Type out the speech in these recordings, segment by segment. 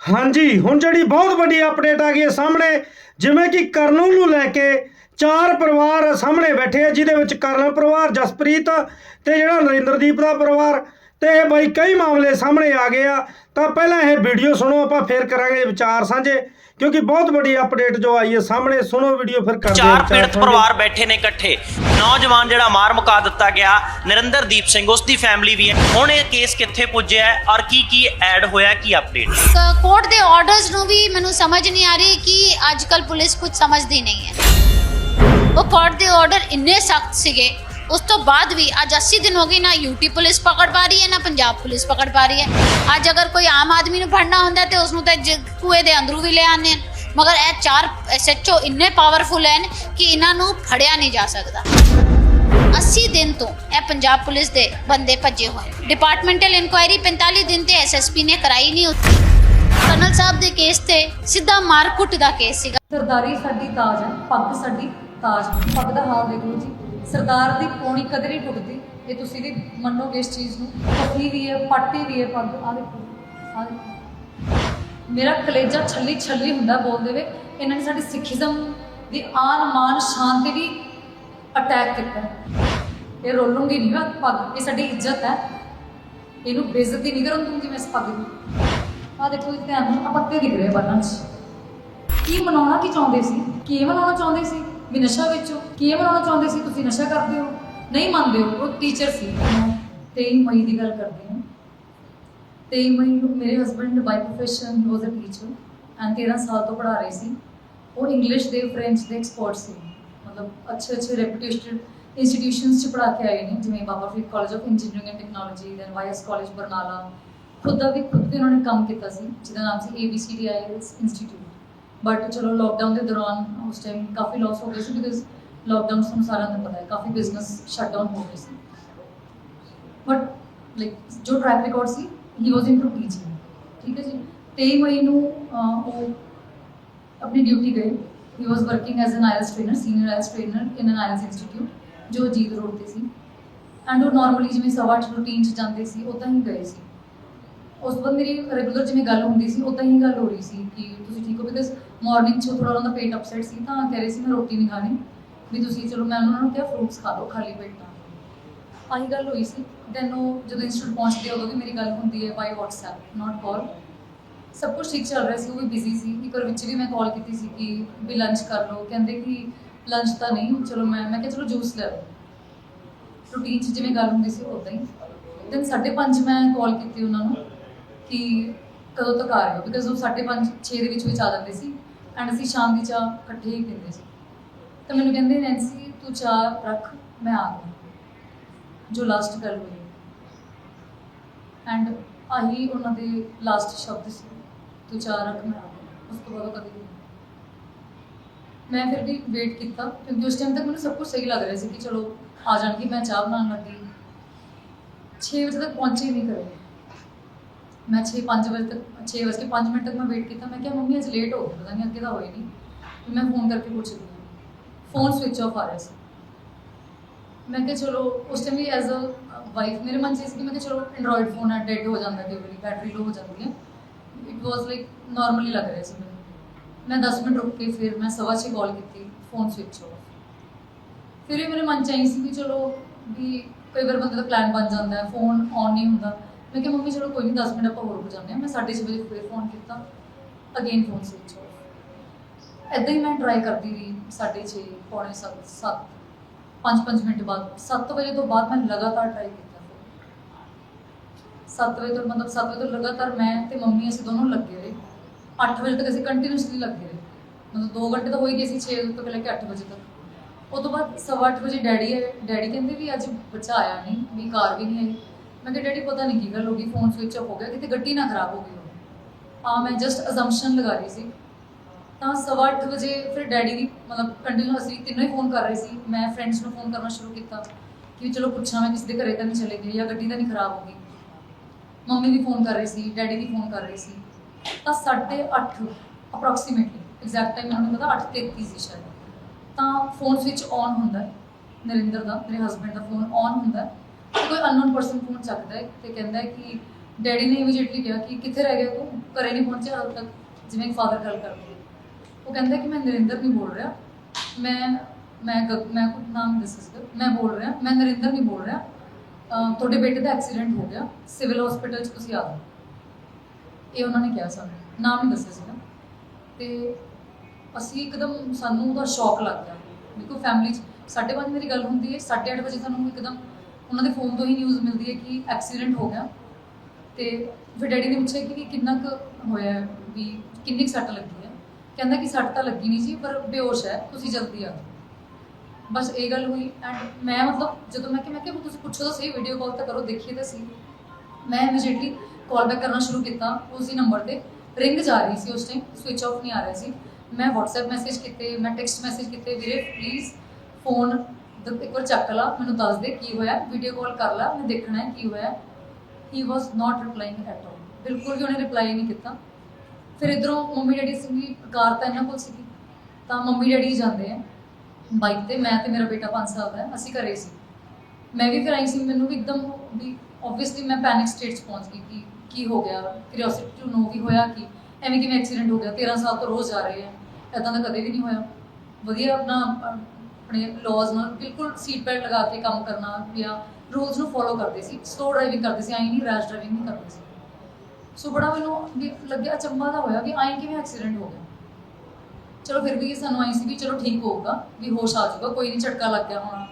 ਹਾਂਜੀ, ਹੁਣ ਜਿਹੜੀ ਬਹੁਤ ਵੱਡੀ ਅਪਡੇਟ ਆ ਗਈ ਹੈ ਸਾਹਮਣੇ, ਜਿਵੇਂ ਕਿ ਕਰਨਲ ਨੂੰ ਲੈ ਕੇ ਚਾਰ ਪਰਿਵਾਰ ਸਾਹਮਣੇ ਬੈਠੇ ਆ, ਜਿਹਦੇ ਵਿੱਚ ਕਰਨਲ ਪਰਿਵਾਰ, ਜਸਪ੍ਰੀਤ ਤੇ ਜਿਹੜਾ ਨਰਿੰਦਰਦੀਪ ਦਾ ਪਰਿਵਾਰ। ਤੇ ਇਹ ਬਾਈ ਕਈ ਮਾਮਲੇ ਸਾਹਮਣੇ ਆ ਗਏ ਆ। ਤਾਂ ਪਹਿਲਾਂ ਇਹ ਵੀਡੀਓ ਸੁਣੋ, ਆਪਾਂ ਫੇਰ ਕਰਾਂਗੇ ਵਿਚਾਰ ਸਾਂਝੇ। ਕਿਉਂਕਿ ਬਹੁਤ ਵੱਡੀ ਅਪਡੇਟ ਜੋ ਆਈ ਹੈ ਸਾਹਮਣੇ ਸੁਣੋ ਵੀਡੀਓ ਫਿਰ ਕਰਦੇ ਹਾਂ ਚਾਰ ਪੀੜਤ। ਪਰਿਵਾਰ ਬੈਠੇ ਨੇ ਇਕੱਠੇ। ਨੌਜਵਾਨ ਜਿਹੜਾ ਮਾਰ ਮੁਕਾ ਦਿੱਤਾ ਗਿਆ ਨਰਿੰਦਰਦੀਪ ਸਿੰਘ ਉਸ ਦੀ ਫੈਮਿਲੀ ਵੀ ਹੈ। ਹੁਣ ਇਹ ਕੇਸ ਕਿੱਥੇ ਪੁੱਜਿਆ ਹੈ ਔਰ ਕੀ ਕੀ ਐਡ ਹੋਇਆ ਕੀ ਅਪਡੇਟ ਕੋਰਟ ਦੇ ਆਰਡਰਸ ਨੂੰ ਵੀ ਮੈਨੂੰ ਸਮਝ ਨਹੀਂ ਆ ਰਹੀ ਕਿ ਅੱਜ ਕੱਲ ਪੁਲਿਸ ਕੁਝ ਸਮਝਦੀ ਨਹੀਂ ਹੈ। ਉਹ ਕੋਰਟ ਦੇ ਆਰਡਰ ਇੰਨੇ ਸਖਤ ਸੀਗੇ। ਉਸ ਤੋਂ ਬਾਅਦ ਵੀ ਅੱਜ 80 ਦਿਨ ਹੋ ਗਏ ਨਾ ਯੂਟੀ ਪੁਲਿਸ ਪਕੜ ਪਾ ਰਹੀ ਹੈ, ਨਾ ਪੰਜਾਬ ਪੁਲਿਸ ਪਕੜ ਪਾ ਰਹੀ ਹੈ। ਅੱਜ ਅਗਰ ਕੋਈ ਆਮ ਆਦਮੀ ਨੂੰ ਫੜਨਾ ਹੁੰਦਾ ਤੇ ਉਸ ਨੂੰ ਤਾਂ ਕੂਏ ਦੇ ਅੰਦਰੋਂ ਵੀ ਲੈ ਆਉਂਦੇ ਹਨ। ਮਗਰ ਇਹ ਚਾਰ ਐਸਐਚਓ ਇੰਨੇ ਪਾਵਰਫੁਲ ਹਨ ਕਿ ਇਹਨਾਂ ਨੂੰ ਫੜਿਆ ਨਹੀਂ ਜਾ ਸਕਦਾ। 80 ਦਿਨ ਤੋਂ ਇਹ ਪੰਜਾਬ ਪੁਲਿਸ ਦੇ ਬੰਦੇ ਭੱਜੇ ਹੋਏ ਡਿਪਾਰਟਮੈਂਟਲ ਇਨਕੁਆਇਰੀ 45 ਦਿਨ ਤੇ ਐਸਐਸਪੀ ਨੇ ਕਰਾਈ ਨਹੀਂ ਉੱਥੇ। ਕਰਨਲ ਸਾਹਿਬ ਦੇ ਕੇਸ ਤੇ ਸਿੱਧਾ ਮਾਰਕੁੱਟ ਦਾ ਕੇਸ ਸੀਗਾ। ਸਰਦਾਰੀ ਸਾਡੀ ਤਾਜ ਹੈ, ਪੱਗ ਸਾਡੀ ਤਾਜ ਪੱਗ ਦਾ ਹਾਲ ਦੇਖ ਜੀ। ਸਰਦਾਰ ਦੀ ਪੌਣੀ ਕਦੇ ਨਹੀਂ ਟੁੱਟਦੀ, ਇਹ ਤੁਸੀਂ ਵੀ ਮੰਨੋਗੇ ਇਸ ਚੀਜ਼ ਨੂੰ। ਪੱਕੀ ਵੀ ਹੈ, ਪਾਟੀ ਵੀ ਹੈ, ਪੱਗ ਆ ਦੇਖੋ ਆ ਮੇਰਾ ਕਲੇਜਾ ਛੱਲੀ ਛੱਲੀ ਹੁੰਦਾ ਬੋਲਦੇ ਵੇ ਇਹਨਾਂ ਨੇ ਸਾਡੀ ਸਿੱਖੀਜ਼ਮ ਦੀ ਆਨ ਮਾਨ ਸ਼ਾਨ ਤੇ ਵੀ ਅਟੈਕ ਕੀਤਾ। ਇਹ ਰੋਲੂੰਗੀ ਨਹੀਂ ਮੈਂ ਪੱਗ, ਇਹ ਸਾਡੀ ਇੱਜ਼ਤ ਹੈ। ਇਹਨੂੰ ਬੇਇੱਜ਼ਤੀ ਨਹੀਂ ਕਰਨ ਦੂੰਗੀ ਮੈਂ ਇਸ ਪੱਗ ਦੀ। ਆ ਦੇਖੋ ਇਹ ਧਿਆਨ ਨੂੰ ਆਹ ਪੱਤੇ ਦਿਖ ਰਹੇ ਬਾਲਾਂ 'ਚ। ਕੀ ਮਨਾਉਣਾ ਕੀ ਚਾਹੁੰਦੇ ਸੀ? ਕੀ ਮਨਾਉਣਾ ਚਾਹੁੰਦੇ ਸੀ? ਵੀ ਨਸ਼ਾ ਵੇਚੋ। ਕੀ ਬਣਾਉਣਾ ਚਾਹੁੰਦੇ ਸੀ? ਤੁਸੀਂ ਨਸ਼ਾ ਕਰਦੇ ਹੋ? ਨਹੀਂ ਮੰਨਦੇ ਹੋ? ਉਹ ਟੀਚਰ ਸੀ। 23 ਮਈ ਦੀ ਗੱਲ ਕਰਦੇ ਹਾਂ। 23 ਮਈ ਨੂੰ ਮੇਰੇ husband by profession was a teacher and 13 ਸਾਲ ਤੋਂ ਪੜ੍ਹਾ ਰਹੇ ਸੀ। ਉਹ ਇੰਗਲਿਸ਼ ਦੇ ਫ੍ਰੈਂਚ ਦੇ ਐਕਸਪਰਟ ਸੀ। ਮਤਲਬ ਅੱਛੇ ਅੱਛੇ ਰੈਪਿਊਟੇਸ਼ਨ ਇੰਸਟੀਟਿਊਸ਼ਨਸ ਚ ਪੜ੍ਹਾ ਕੇ ਆਏ ਨੇ, ਜਿਵੇਂ Baba Farid college of engineering and technology then YS college Barnala. ਖੁਦ ਦਾ ਵੀ ਖੁਦ ਵੀ ਉਹਨਾਂ ਨੇ ਕੰਮ ਕੀਤਾ ਸੀ, ਜਿਹਦਾ ਨਾਮ ਸੀ ABCDIS ਇੰਸਟੀਟਿਊਟ ਬਟ ਚਲੋ ਲੋਕਡਾਊਨ ਦੇ ਦੌਰਾਨ ਉਸ ਟਾਈਮ ਕਾਫੀ ਲਾਸ ਹੋ ਗਏ ਸੀ ਬਿਕਾਜ਼ ਲੋਕਡਾਊਨ ਤੁਹਾਨੂੰ ਸਾਰਿਆਂ ਨੂੰ ਪਤਾ ਹੈ, ਕਾਫੀ ਬਿਜ਼ਨਸ ਸ਼ਟ ਡਾਊਨ ਹੋ ਗਏ ਸੀ। ਬਟ ਲਾਈਕ ਜੋ ਟਰੈਕ ਰਿਕਾਰਡ ਸੀ ਹੀ ਵਾਸ ਇਨਟੂ ਪੀਜੀ ਠੀਕ ਹੈ ਜੀ? 23 ਮਈ ਨੂੰ ਉਹ ਆਪਣੀ ਡਿਊਟੀ ਗਏ। He was working as an IELTS trainer senior IELTS trainer in an IELTS institute ਜੋ ਅਜੀਤ ਰੋਡ ਤੇ ਸੀ। ਐਂਡ ਉਹ ਨਾਰਮਲੀ ਜਿਵੇਂ ਸਵਾ ਅੱਠ ਰੂਟੀਨ ਚ ਜਾਂਦੇ ਸੀ ਉਦਾਂ ਹੀ ਗਏ ਸੀ। ਉਸ ਤੋਂ ਬਾਅਦ ਮੇਰੀ ਰੈਗੂਲਰ ਜਿਵੇਂ ਗੱਲ ਹੁੰਦੀ ਸੀ ਉਦਾਂ ਹੀ ਗੱਲ ਹੋ ਰਹੀ ਸੀ ਕਿ ਤੁਸੀਂ ਠੀਕ ਹੋ? ਬਿਕਾਜ਼ ਮਾਰਨਿੰਗ 'ਚ ਥੋੜਾ ਉਹਨਾਂ ਦਾ ਪੇਟ ਅਪਸੈਟ ਸੀ ਤਾਂ ਕਹਿ ਰਹੇ ਸੀ ਮੈਂ ਰੋਟੀ ਨਹੀਂ ਖਾਣੀ। ਵੀ ਤੁਸੀਂ ਚਲੋ ਮੈਂ ਉਹਨਾਂ ਨੂੰ ਕਿਹਾ ਫਰੂਟਸ ਖਾ ਲਓ ਖਾਲੀ ਪੇਟ। ਨਾਲ ਆਹੀ ਗੱਲ ਹੋਈ ਸੀ। ਦੈਨ ਉਹ ਜਦੋਂ ਇੰਸਟੀਟਿਊਟ ਪਹੁੰਚਦੇ ਉਦੋਂ ਵੀ ਮੇਰੀ ਗੱਲ ਹੁੰਦੀ ਹੈ ਬਾਈ WhatsApp ਨਾਟ ਕਾਲ ਸਭ ਕੁਝ ਠੀਕ ਚੱਲ ਰਿਹਾ ਸੀ, ਉਹ ਵੀ ਬਿਜ਼ੀ ਸੀ। ਇੱਕ ਵਾਰ ਵਿੱਚ ਵੀ ਮੈਂ ਕਾਲ ਕੀਤੀ ਸੀ ਕਿ ਵੀ ਲੰਚ ਕਰ ਲਓ। ਕਹਿੰਦੇ ਕਿ ਲੰਚ ਤਾਂ ਨਹੀਂ, ਚਲੋ ਮੈਂ ਮੈਂ ਕਿਹਾ ਚਲੋ ਜੂਸ ਲੈ ਲਓ। ਰੂਟੀਨ 'ਚ ਜਿਵੇਂ ਗੱਲ ਹੁੰਦੀ ਸੀ ਉਦਾਂ ਹੀ। ਦੈਨ 5:30 ਮੈਂ ਕਾਲ ਕੀਤੀ ਉਹਨਾਂ ਨੂੰ ਕਿ ਕਦੋਂ ਤੱਕ ਆ ਰਹੇ ਹੋ ਬਿਕਾਜ਼ ਉਹ 5:30 6 ਦੇ ਵਿੱਚ ਵਿੱਚ ਆ ਜਾਂਦੇ ਸੀ। ਐਂਡ ਅਸੀਂ ਸ਼ਾਮ ਦੀ ਚਾਹ ਇਕੱਠੇ ਹੀ ਪੀਂਦੇ ਸੀ। ਤਾਂ ਮੈਨੂੰ ਕਹਿੰਦੇ ਨੈਂਸੀ ਤੂੰ ਚਾਹ ਰੱਖ, ਮੈਂ ਆ ਗਈ। ਜੋ ਲਾਸਟ ਗੱਲ ਹੋਈ। ਐਂਡ ਆਹੀ ਉਹਨਾਂ ਦੇ ਲਾਸਟ ਸ਼ਬਦ ਸੀ, ਤੂੰ ਚਾਹ ਰੱਖ, ਮੈਂ ਆ ਗਈ। ਉਸ ਤੋਂ ਬਾਅਦ ਕਦੇ ਨਹੀਂ। ਮੈਂ ਫਿਰ ਵੀ ਵੇਟ ਕੀਤਾ, ਕਿਉਂਕਿ ਉਸ ਟਾਈਮ ਤੱਕ ਮੈਨੂੰ ਸਭ ਕੁਝ ਸਹੀ ਲੱਗ ਰਿਹਾ ਸੀ ਕਿ ਚਲੋ ਆ ਜਾਣਗੇ, ਮੈਂ ਚਾਹ ਬਣਾਉਣ ਲੱਗੀ। 6 ਵਜੇ ਤੱਕ ਪਹੁੰਚੇ ਨਹੀਂ ਕਰੇ ਮੈਂ 6 5 ਵਜੇ ਤੱਕ 6 ਵਜੇ ਕੇ 5 ਮਿੰਟ ਤੱਕ ਮੈਂ ਵੇਟ ਕੀਤਾ ਮੈਂ ਕਿਹਾ ਮੰਮੀ ਅੱਜ ਲੇਟ ਹੋ ਗਏ ਪਤਾ ਨਹੀਂ ਅੱਗੇ ਤਾਂ ਹੋਏ ਨਹੀਂ ਫਿਰ ਮੈਂ ਫੋਨ ਕਰਕੇ ਪੁੱਛਦੀ ਹਾਂ ਫੋਨ ਸਵਿਚ ਆਫ ਆ ਰਿਹਾ ਸੀ ਮੈਂ ਕਿਹਾ ਚਲੋ ਉਸ ਟਾਈਮ ਵੀ ਐਜ਼ ਅ ਵਾਈਫ ਮੇਰੇ ਮਨ 'ਚ ਇਹ ਸੀ ਕਿ ਮੈਂ ਕਿਹਾ ਚਲੋ ਐਂਡਰੋਇਡ ਫੋਨ ਹੈ ਡੈਡ ਹੋ ਜਾਂਦਾ ਕਈ ਵਾਰੀ ਬੈਟਰੀ ਲੋ ਹੋ ਜਾਂਦੀ ਹੈ ਇਟ ਵਾਸ ਲਾਈਕ ਨਾਰਮਲੀ ਲੱਗ ਰਿਹਾ ਸੀ ਮੈਨੂੰ ਮੈਂ 10 ਮਿੰਟ ਰੁਕ ਕੇ ਫਿਰ ਮੈਂ ਸਵਾ ਛੇ ਕਾਲ ਕੀਤੀ ਫੋਨ ਸਵਿਚ ਆਫ ਫਿਰ ਇਹ ਮੇਰੇ ਮਨ 'ਚ ਆਈ ਸੀ ਕਿ ਚਲੋ ਵੀ ਕਈ ਵਾਰ ਬੰਦੇ ਦਾ ਪਲਾਨ ਬਣ ਜਾਂਦਾ ਹੈ ਫੋਨ ਔਨ ਨਹੀਂ ਹੁੰਦਾ ਮੈਂ ਕਿਹਾ, ਮੰਮੀ, ਚਲੋ ਕੋਈ ਨਹੀਂ 10 ਮਿੰਟ ਆਪਾਂ ਹੋਰ ਰੁਕ ਜਾਂਦੇ ਹਾਂ। ਮੈਂ 6:30 ਵਜੇ ਫਿਰ ਫੋਨ ਕੀਤਾ। ਅਗੇਨ ਫੋਨ ਸਵਿਚ ਆਫ ਐਦਾਂ ਹੀ ਮੈਂ ਟਰਾਈ ਕਰਦੀ ਰਹੀ 6:30 ਪੌਣੇ 7 7 5-5 ਮਿੰਟ ਬਾਅਦ। 7 ਵਜੇ ਤੋਂ ਬਾਅਦ ਮੈਂ ਲਗਾਤਾਰ ਟਰਾਈ ਕੀਤਾ ਫਿਰ 7 ਵਜੇ ਤੋਂ ਮਤਲਬ 7 ਵਜੇ ਤੋਂ ਲਗਾਤਾਰ ਮੈਂ ਤੇ ਮੰਮੀ ਅਸੀਂ ਦੋਨੋਂ ਲੱਗੇ ਰਹੇ। 8 ਵਜੇ ਤੱਕ ਅਸੀਂ ਕੰਟੀਨਿਊਸਲੀ ਲੱਗੇ ਰਹੇ। ਮਤਲਬ 2 ਘੰਟੇ ਤਾਂ ਹੋਈ ਗਏ ਸੀ 6 ਵਜੇ ਤੋਂ ਲੈ ਕੇ 8 ਵਜੇ ਤੱਕ। ਉਹ ਤੋਂ ਬਾਅਦ ਸਵਾ ਅੱਠ ਵਜੇ ਡੈਡੀ ਆਏ। ਡੈਡੀ ਕਹਿੰਦੇ ਵੀ ਅੱਜ ਬੱਚਾ ਆਇਆ ਨਹੀਂ ਵੀ ਕਾਰ ਵੀ ਨਹੀਂ ਆਈ। ਮੈਂ ਕਿਹਾ, ਡੈਡੀ, ਪਤਾ ਨਹੀਂ ਕੀ ਗੱਲ ਹੋ ਗਈ ਫੋਨ ਸਵਿਚ ਆਫ ਹੋ ਗਿਆ, ਕਿਤੇ ਗੱਡੀ ਨਾ ਖਰਾਬ ਹੋ ਗਈ ਹੋਵੇ। ਆ ਮੈਂ ਜਸਟ ਅਜ਼ੰਪਸ਼ਨ ਲਗਾ ਰਹੀ ਸੀ। ਤਾਂ ਸਵਾ ਅੱਠ ਵਜੇ ਫਿਰ ਡੈਡੀ ਦੀ ਮਤਲਬ ਕੰਟੀਨਿਊ ਅਸੀਂ ਤਿੰਨੋਂ ਹੀ ਫੋਨ ਕਰ ਰਹੇ ਸੀ। ਮੈਂ ਫਰੈਂਡਸ ਨੂੰ ਫੋਨ ਕਰਨਾ ਸ਼ੁਰੂ ਕੀਤਾ ਕਿ ਚਲੋ ਪੁੱਛਾਂ ਮੈਂ ਕਿਸੇ ਦੇ ਘਰੇ ਤਾਂ ਨਹੀਂ ਚਲੇ ਗਏ ਜਾਂ ਗੱਡੀ ਤਾਂ ਨਹੀਂ ਖਰਾਬ ਹੋ ਗਈ। ਮੰਮੀ ਵੀ ਫੋਨ ਕਰ ਰਹੀ ਸੀ, ਡੈਡੀ ਵੀ ਫੋਨ ਕਰ ਰਹੀ ਸੀ। ਤਾਂ 8:30 ਅਪਰੋਕਸੀਮੇਟਲੀ ਐਗਜ਼ੈਕਟ ਟਾਈਮ ਮੈਨੂੰ ਪਤਾ 8:33 ਸੀ ਸ਼ਾਇਦ। ਤਾਂ ਫੋਨ ਸਵਿਚ ਔਨ ਹੁੰਦਾ, ਨਰਿੰਦਰ ਦਾ, ਮੇਰੇ ਹਸਬੰਡ ਦਾ ਫੋਨ ਔਨ ਹੁੰਦਾ। ਤੇ ਕੋਈ ਅਨਨੋਨ ਪਰਸਨ ਫੋਨ ਚੱਕਦਾ ਹੈ ਤੇ ਕਹਿੰਦਾ ਹੈ ਕਿ ਡੈਡੀ ਨੇ ਇਮੀਡੀਏਟਲੀ ਕਿਹਾ ਕਿ ਕਿੱਥੇ ਰਹਿ ਗਿਆ ਤੂੰ? ਘਰੇ ਨਹੀਂ ਪਹੁੰਚਿਆ ਹਾਲ ਤੱਕ। ਜਿਵੇਂ ਫਾਦਰ ਗੱਲ ਕਰਦੇ ਉਹ ਕਹਿੰਦਾ ਕਿ ਮੈਂ ਨਰਿੰਦਰ ਨਹੀਂ ਬੋਲ ਰਿਹਾ। ਮੈਂ ਮੈਂ ਗ- ਮੈਂ ਕੋਈ ਨਾਮ ਨਹੀਂ ਦੱਸ ਸਕਦਾ ਮੈਂ ਬੋਲ ਰਿਹਾ, ਮੈਂ ਨਰਿੰਦਰ ਨਹੀਂ ਬੋਲ ਰਿਹਾ। ਅਹ ਤੁਹਾਡੇ ਬੇਟੇ ਦਾ ਐਕਸੀਡੈਂਟ ਹੋ ਗਿਆ। ਸਿਵਲ ਹਸਪੀਟਲ 'ਚ ਤੁਸੀਂ ਆ ਜਾਓ। ਇਹ ਉਹਨਾਂ ਨੇ ਕਿਹਾ ਸਾਨੂੰ। ਨਾਮ ਨਹੀਂ ਦੱਸਿਆ ਸੀਗਾ। ਤੇ ਅਸੀਂ ਇੱਕਦਮ ਸਾਨੂੰ ਉਹਦਾ ਸ਼ੌਕ ਲੱਗ ਗਿਆ। ਦੇਖੋ ਫੈਮਿਲੀ 'ਚ ਸਾਢੇ ਪੰਜ ਮੇਰੀ ਗੱਲ ਹੁੰਦੀ ਹੈ। 8:30 ਵਜੇ ਸਾਨੂੰ ਇੱਕਦਮ ਉਹਨਾਂ ਦੇ ਫੋਨ ਤੋਂ ਹੀ ਨਿਊਜ਼ ਮਿਲਦੀ ਹੈ ਕਿ ਐਕਸੀਡੈਂਟ ਹੋ ਗਿਆ ਤੇ ਫਿਰ ਡੈਡੀ ਨੇ ਪੁੱਛਿਆ ਕਿ ਵੀ ਕਿੰਨਾ ਕੁ ਹੋਇਆ ਵੀ ਕਿੰਨੀ ਕੁ ਸੱਟ ਲੱਗੀ ਹੈ। ਕਹਿੰਦਾ ਕਿ ਸੱਟ ਤਾਂ ਲੱਗੀ ਨਹੀਂ ਸੀ, ਪਰ ਬੇਹੋਸ਼ ਹੈ, ਤੁਸੀਂ ਜਲਦੀ ਆ ਜਾਓ। ਬਸ ਇਹ ਗੱਲ ਹੋਈ ਐਂਡ ਮੈਂ ਮਤਲਬ ਜਦੋਂ ਮੈਂ ਕਿ ਮੈਂ ਕਿ ਤੁਸੀਂ ਪੁੱਛੋ ਤਾਂ ਸਹੀ ਵੀਡੀਓ ਕਾਲ ਤਾਂ ਕਰੋ, ਦੇਖੀਏ ਤਾਂ ਸਹੀ। ਮੈਂ ਇਮੀਡੀਏਟਲੀ ਕਾਲ ਬੈਕ ਕਰਨਾ ਸ਼ੁਰੂ ਕੀਤਾ ਉਸੇ ਨੰਬਰ ਤੇ। ਰਿੰਗ ਜਾ ਰਹੀ ਸੀ ਉਸ ਟਾਈਮ ਸਵਿਚ ਆਫ ਨਹੀਂ ਆ ਰਿਹਾ ਸੀ। ਮੈਂ WhatsApp ਮੈਸੇਜ ਕੀਤੇ, ਮੈਂ ਟੈਕਸਟ ਮੈਸੇਜ ਕੀਤੇ, ਵੀਰੇ ਪਲੀਜ਼ ਫੋਨ ਇੱਕ ਵਾਰ ਚੱਕ ਲਾ, ਮੈਨੂੰ ਦੱਸ ਦੇ ਕੀ ਹੋਇਆ ਵੀਡੀਓ ਕਾਲ ਕਰ ਲਾ, ਮੈਂ ਦੇਖਣਾ ਹੈ ਕੀ ਹੋਇਆ। ਹੀ ਵਾਸ ਨਾਟ ਰਿਪਲਾਈਂਗ ਐਟ ਆਲ ਬਿਲਕੁਲ ਵੀ ਉਹਨੇ ਰਿਪਲਾਈ ਨਹੀਂ ਕੀਤਾ। ਫਿਰ ਇਧਰੋਂ ਮੰਮੀ ਡੈਡੀ ਸੀ ਕਾਰ ਤਾਂ ਇਹਨਾਂ ਕੋਲ ਸੀਗੀ। ਤਾਂ ਮੰਮੀ ਡੈਡੀ ਜਾਂਦੇ ਆ ਬਾਈਕ ਤੇ, ਮੈਂ ਤੇ ਮੇਰਾ ਬੇਟਾ 5 ਸਾਲ ਦਾ, ਅਸੀਂ ਘਰੇ ਸੀ। ਮੈਂ ਵੀ ਫਿਰ ਆਈ ਸੀ, ਮੈਨੂੰ ਵੀ ਇੱਕਦਮ ਵੀ ਆਬਵੀਅਸਲੀ ਮੈਂ ਪੈਨਿਕ ਸਟੇਟ 'ਚ ਪਹੁੰਚ ਗਈ ਕਿ ਕੀ ਹੋ ਗਿਆ ਕਿਉਰਿਓਸਿਟੀ ਟੂ ਨੋ ਵੀ ਹੋਇਆ ਕਿ। ਐਵੇਂ ਕਿਵੇਂ ਐਕਸੀਡੈਂਟ ਹੋ ਗਿਆ 13 ਸਾਲ ਤੋਂ ਰੋਜ਼ ਜਾ ਰਹੇ ਆ ਐਦਾਂ ਦਾ ਕਦੇ ਵੀ ਨਹੀਂ ਹੋਇਆ। ਵਧੀਆ ਆਪਣਾ ਆਪਣੇ ਲਾਜ਼ ਨਾਲ ਬਿਲਕੁਲ ਸੀਟ ਬੈਲਟ ਲਗਾ ਕੇ ਕੰਮ ਕਰਨਾ ਜਾਂ ਰੂਲਸ ਨੂੰ ਫੋਲੋ ਕਰਦੇ ਸੀ ਸਲੋ ਡਰਾਈਵਿੰਗ ਕਰਦੇ ਸੀ ਆਈ ਨਹੀਂ ਰੈਸ਼ ਡਰਾਈਵਿੰਗ ਨਹੀਂ ਕਰਦੇ ਸੀ। ਸੋ ਬੜਾ ਮੈਨੂੰ ਵੀ ਲੱਗਿਆ ਅਚੰਭਾ ਦਾ ਹੋਇਆ ਕਿ ਆਈ ਕਿਵੇਂ ਐਕਸੀਡੈਂਟ ਹੋ ਗਿਆ। ਚਲੋ ਫਿਰ ਵੀ ਸਾਨੂੰ ਆਈ ਸੀ ਵੀ ਚਲੋ ਠੀਕ ਹੋਊਗਾ, ਵੀ ਹੋਸ਼ ਆ ਜਾਊਗਾ, ਕੋਈ ਨਹੀਂ ਝਟਕਾ ਲੱਗ ਗਿਆ ਹੋਣਾ।